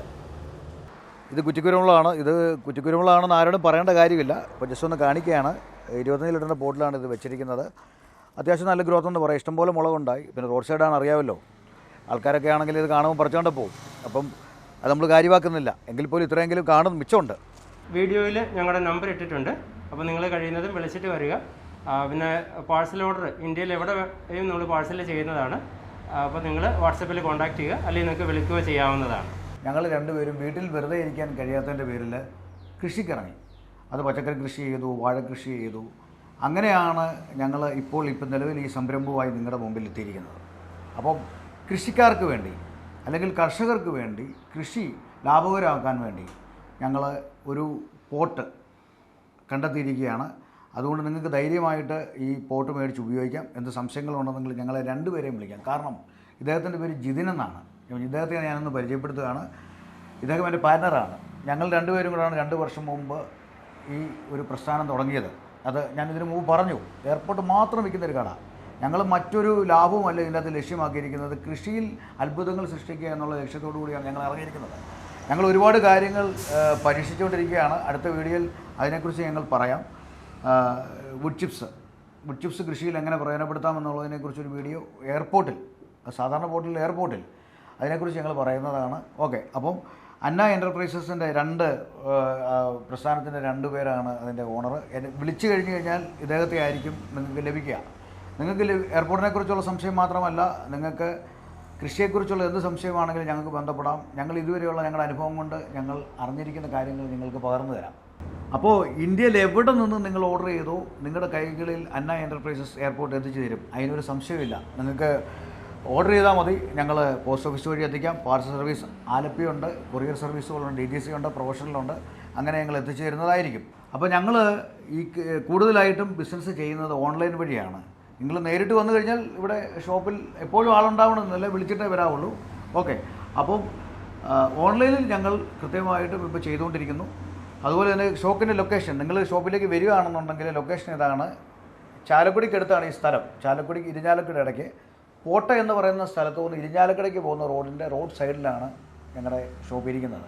ഇത് കുറ്റിക്കുരുമുളകാണ്. ഇത് കുറ്റിക്കുരുമുളകാണെന്ന് ആരോടും പറയേണ്ട കാര്യമില്ല. അപ്പോൾ ജസ്റ്റ് ഒന്ന് കാണിക്കുകയാണ്. ഇരുപത്തഞ്ച് ലിറ്ററിന്റെ ബോട്ടിലാണ് ഇത് വെച്ചിരിക്കുന്നത്. അത്യാവശ്യം നല്ല ഗ്രോത്ത് എന്ന് പറയാം ഇഷ്ടംപോലെ മുളകുണ്ടായി. പിന്നെ റോഡ് സൈഡാണ് അറിയാമല്ലോ. ആൾക്കാരൊക്കെ ആണെങ്കിൽ ഇത് കാണുമ്പോൾ പറിച്ചുകൊണ്ട് പോകും. അപ്പം അത് നമ്മൾ കാര്യമാക്കുന്നില്ല. എങ്കിൽ പോലും ഇത്രയെങ്കിലും കാണും മിച്ചമുണ്ട്. വീഡിയോയിൽ ഞങ്ങളുടെ നമ്പർ ഇട്ടിട്ടുണ്ട്. അപ്പോൾ നിങ്ങൾ കഴിയുന്നതും വിളിച്ചിട്ട് വരിക. പിന്നെ പാഴ്സൽ ഓർഡർ ഇന്ത്യയിൽ എവിടെയും നമ്മൾ പാഴ്സൽ ചെയ്യുന്നതാണ്. അപ്പോൾ നിങ്ങൾ വാട്സപ്പിൽ കോൺടാക്റ്റ് ചെയ്യുക. അല്ലെങ്കിൽ നിങ്ങൾക്ക് വിളിക്കുകയോ ചെയ്യാവുന്നതാണ്. ഞങ്ങൾ രണ്ടുപേരും വീട്ടിൽ വെറുതെ ഇരിക്കാൻ കഴിയാത്തതിന്റെ പേരിൽ കൃഷിക്കിറങ്ങി. അത് പച്ചക്കറി കൃഷി ചെയ്തു വാഴ കൃഷി ചെയ്തു. അങ്ങനെയാണ് ഞങ്ങൾ ഇപ്പോൾ ഇപ്പം നിലവിൽ ഈ സംരംഭവുമായി നിങ്ങളുടെ മുമ്പിൽ എത്തിയിരിക്കുന്നത്. അപ്പം കൃഷിക്കാർക്ക് വേണ്ടി അല്ലെങ്കിൽ കർഷകർക്ക് വേണ്ടി കൃഷി ലാഭകരമാക്കാൻ വേണ്ടി ഞങ്ങൾ ഒരു പോട്ട് കണ്ടെത്തിയിരിക്കുകയാണ്. അതുകൊണ്ട് നിങ്ങൾക്ക് ധൈര്യമായിട്ട് ഈ പോട്ട് മേടിച്ച് ഉപയോഗിക്കാം. എന്ത് സംശയങ്ങളുണ്ടെന്നെങ്കിൽ ഞങ്ങളെ രണ്ടുപേരെയും വിളിക്കാം. കാരണം ഇദ്ദേഹത്തിന്റെ പേര് ജിതിൻ എന്നാണ്. ഇദ്ദേഹത്തെ ഞാനൊന്ന് പരിചയപ്പെടുത്തുകയാണ്. ഇദ്ദേഹം എന്റെ പാർട്ണറാണ് ഞങ്ങൾ രണ്ടുപേരും കൂടാണ് രണ്ട് വർഷം മുമ്പ് ഈ ഒരു പ്രസ്ഥാനം തുടങ്ങിയത്. അത് ഞാൻ ഇതിനു മുമ്പ് പറഞ്ഞു. എയർപോർട്ട് മാത്രം വിൽക്കുന്ന ഒരു കട. ഞങ്ങൾ മറ്റൊരു ലാഭവുമല്ല ഇതിനകത്ത് ലക്ഷ്യമാക്കിയിരിക്കുന്നത്. കൃഷിയിൽ അത്ഭുതങ്ങൾ സൃഷ്ടിക്കുക എന്നുള്ള ലക്ഷ്യത്തോടു കൂടിയാണ് ഞങ്ങൾ ഇറങ്ങിയിരിക്കുന്നത്. ഞങ്ങൾ ഒരുപാട് കാര്യങ്ങൾ പരീക്ഷിച്ചുകൊണ്ടിരിക്കുകയാണ്. അടുത്ത വീഡിയോയിൽ അതിനെക്കുറിച്ച് ഞങ്ങൾ പറയാം. വുഡ് ചിപ്സ് വുഡ് ചിപ്സ് കൃഷിയിൽ എങ്ങനെ പ്രയോജനപ്പെടുത്താം എന്നുള്ളതിനെക്കുറിച്ചൊരു വീഡിയോ എയർപോർട്ടിൽ സാധാരണ പോർട്ടിൽ എയർപോർട്ടിൽ അതിനെക്കുറിച്ച് ഞങ്ങൾ പറയുന്നതാണ്. ഓക്കെ അപ്പം അന്ന എന്റർപ്രൈസസിന്റെ രണ്ട് പ്രസ്ഥാനത്തിന്റെ രണ്ട് പേരാണ് അതിന്റെ ഓണർ. വിളിച്ചു കഴിഞ്ഞു കഴിഞ്ഞാൽ ഇദ്ദേഹത്തെ ആയിരിക്കും നിങ്ങൾക്ക് ലഭിക്കുക. നിങ്ങൾക്ക് എയർപോർട്ടിനെ കുറിച്ചുള്ള സംശയം മാത്രമല്ല നിങ്ങൾക്ക് കൃഷിയെക്കുറിച്ചുള്ള എന്ത് സംശയമാണെങ്കിലും ഞങ്ങൾക്ക് ബന്ധപ്പെടാം. ഞങ്ങൾ ഇതുവരെയുള്ള ഞങ്ങളുടെ അനുഭവം കൊണ്ട് ഞങ്ങൾ അറിഞ്ഞിരിക്കുന്ന കാര്യങ്ങൾ നിങ്ങൾക്ക് പകർന്നു തരാം. അപ്പോൾ ഇന്ത്യയിൽ എവിടെ നിന്ന് നിങ്ങൾ ഓർഡർ ചെയ്തോ? നിങ്ങളുടെ കൈകളിൽ അന്ന എന്റർപ്രൈസസ് എയർപോർട്ട് എത്തിച്ചു തരും. അതിനൊരു സംശയമില്ല നിങ്ങൾക്ക് ഓർഡർ ചെയ്താൽ മതി. ഞങ്ങൾ പോസ്റ്റ് ഓഫീസ് വഴി എത്തിക്കാം. പാർസൽ സർവീസ് ആലപ്പിയുണ്ട് കൊറിയർ സർവീസുകളുണ്ട് ഡി ടി സി ഉണ്ട് പ്രൊഫഷണലുണ്ട്. അങ്ങനെ ഞങ്ങൾ എത്തിച്ചു തരുന്നതായിരിക്കും അപ്പോൾ ഞങ്ങൾ ഈ കൂടുതലായിട്ടും ബിസിനസ് ചെയ്യുന്നത് ഓൺലൈൻ വഴിയാണ്. നിങ്ങൾ നേരിട്ട് വന്നു കഴിഞ്ഞാൽ ഇവിടെ ഷോപ്പിൽ എപ്പോഴും ആളുണ്ടാവണമെന്നില്ല വിളിച്ചിട്ടേ വരാവുള്ളൂ. ഓക്കെ. അപ്പം ഓൺലൈനിൽ ഞങ്ങൾ കൃത്യമായിട്ടും ഇപ്പോൾ ചെയ്തുകൊണ്ടിരിക്കുന്നു. അതുപോലെ തന്നെ ഷോപ്പിന്റെ ലൊക്കേഷൻ. നിങ്ങൾ ഷോപ്പിലേക്ക് വരികയാണെന്നുണ്ടെങ്കിൽ ലൊക്കേഷൻ ഇതാണ്. ചാലക്കുടിക്കടുത്താണ് ഈ സ്ഥലം. ചാലക്കുടി ഇരുചാലക്കുടി ഇടയ്ക്ക്. പോട്ട എന്ന് പറയുന്ന സ്ഥലത്തു നിന്ന് ഇരിഞ്ഞാലക്കടയ്ക്ക് പോകുന്ന റോഡിന്റെ റോഡ് സൈഡിലാണ് ഞങ്ങളുടെ ഷോപ്പ് ഇരിക്കുന്നത്.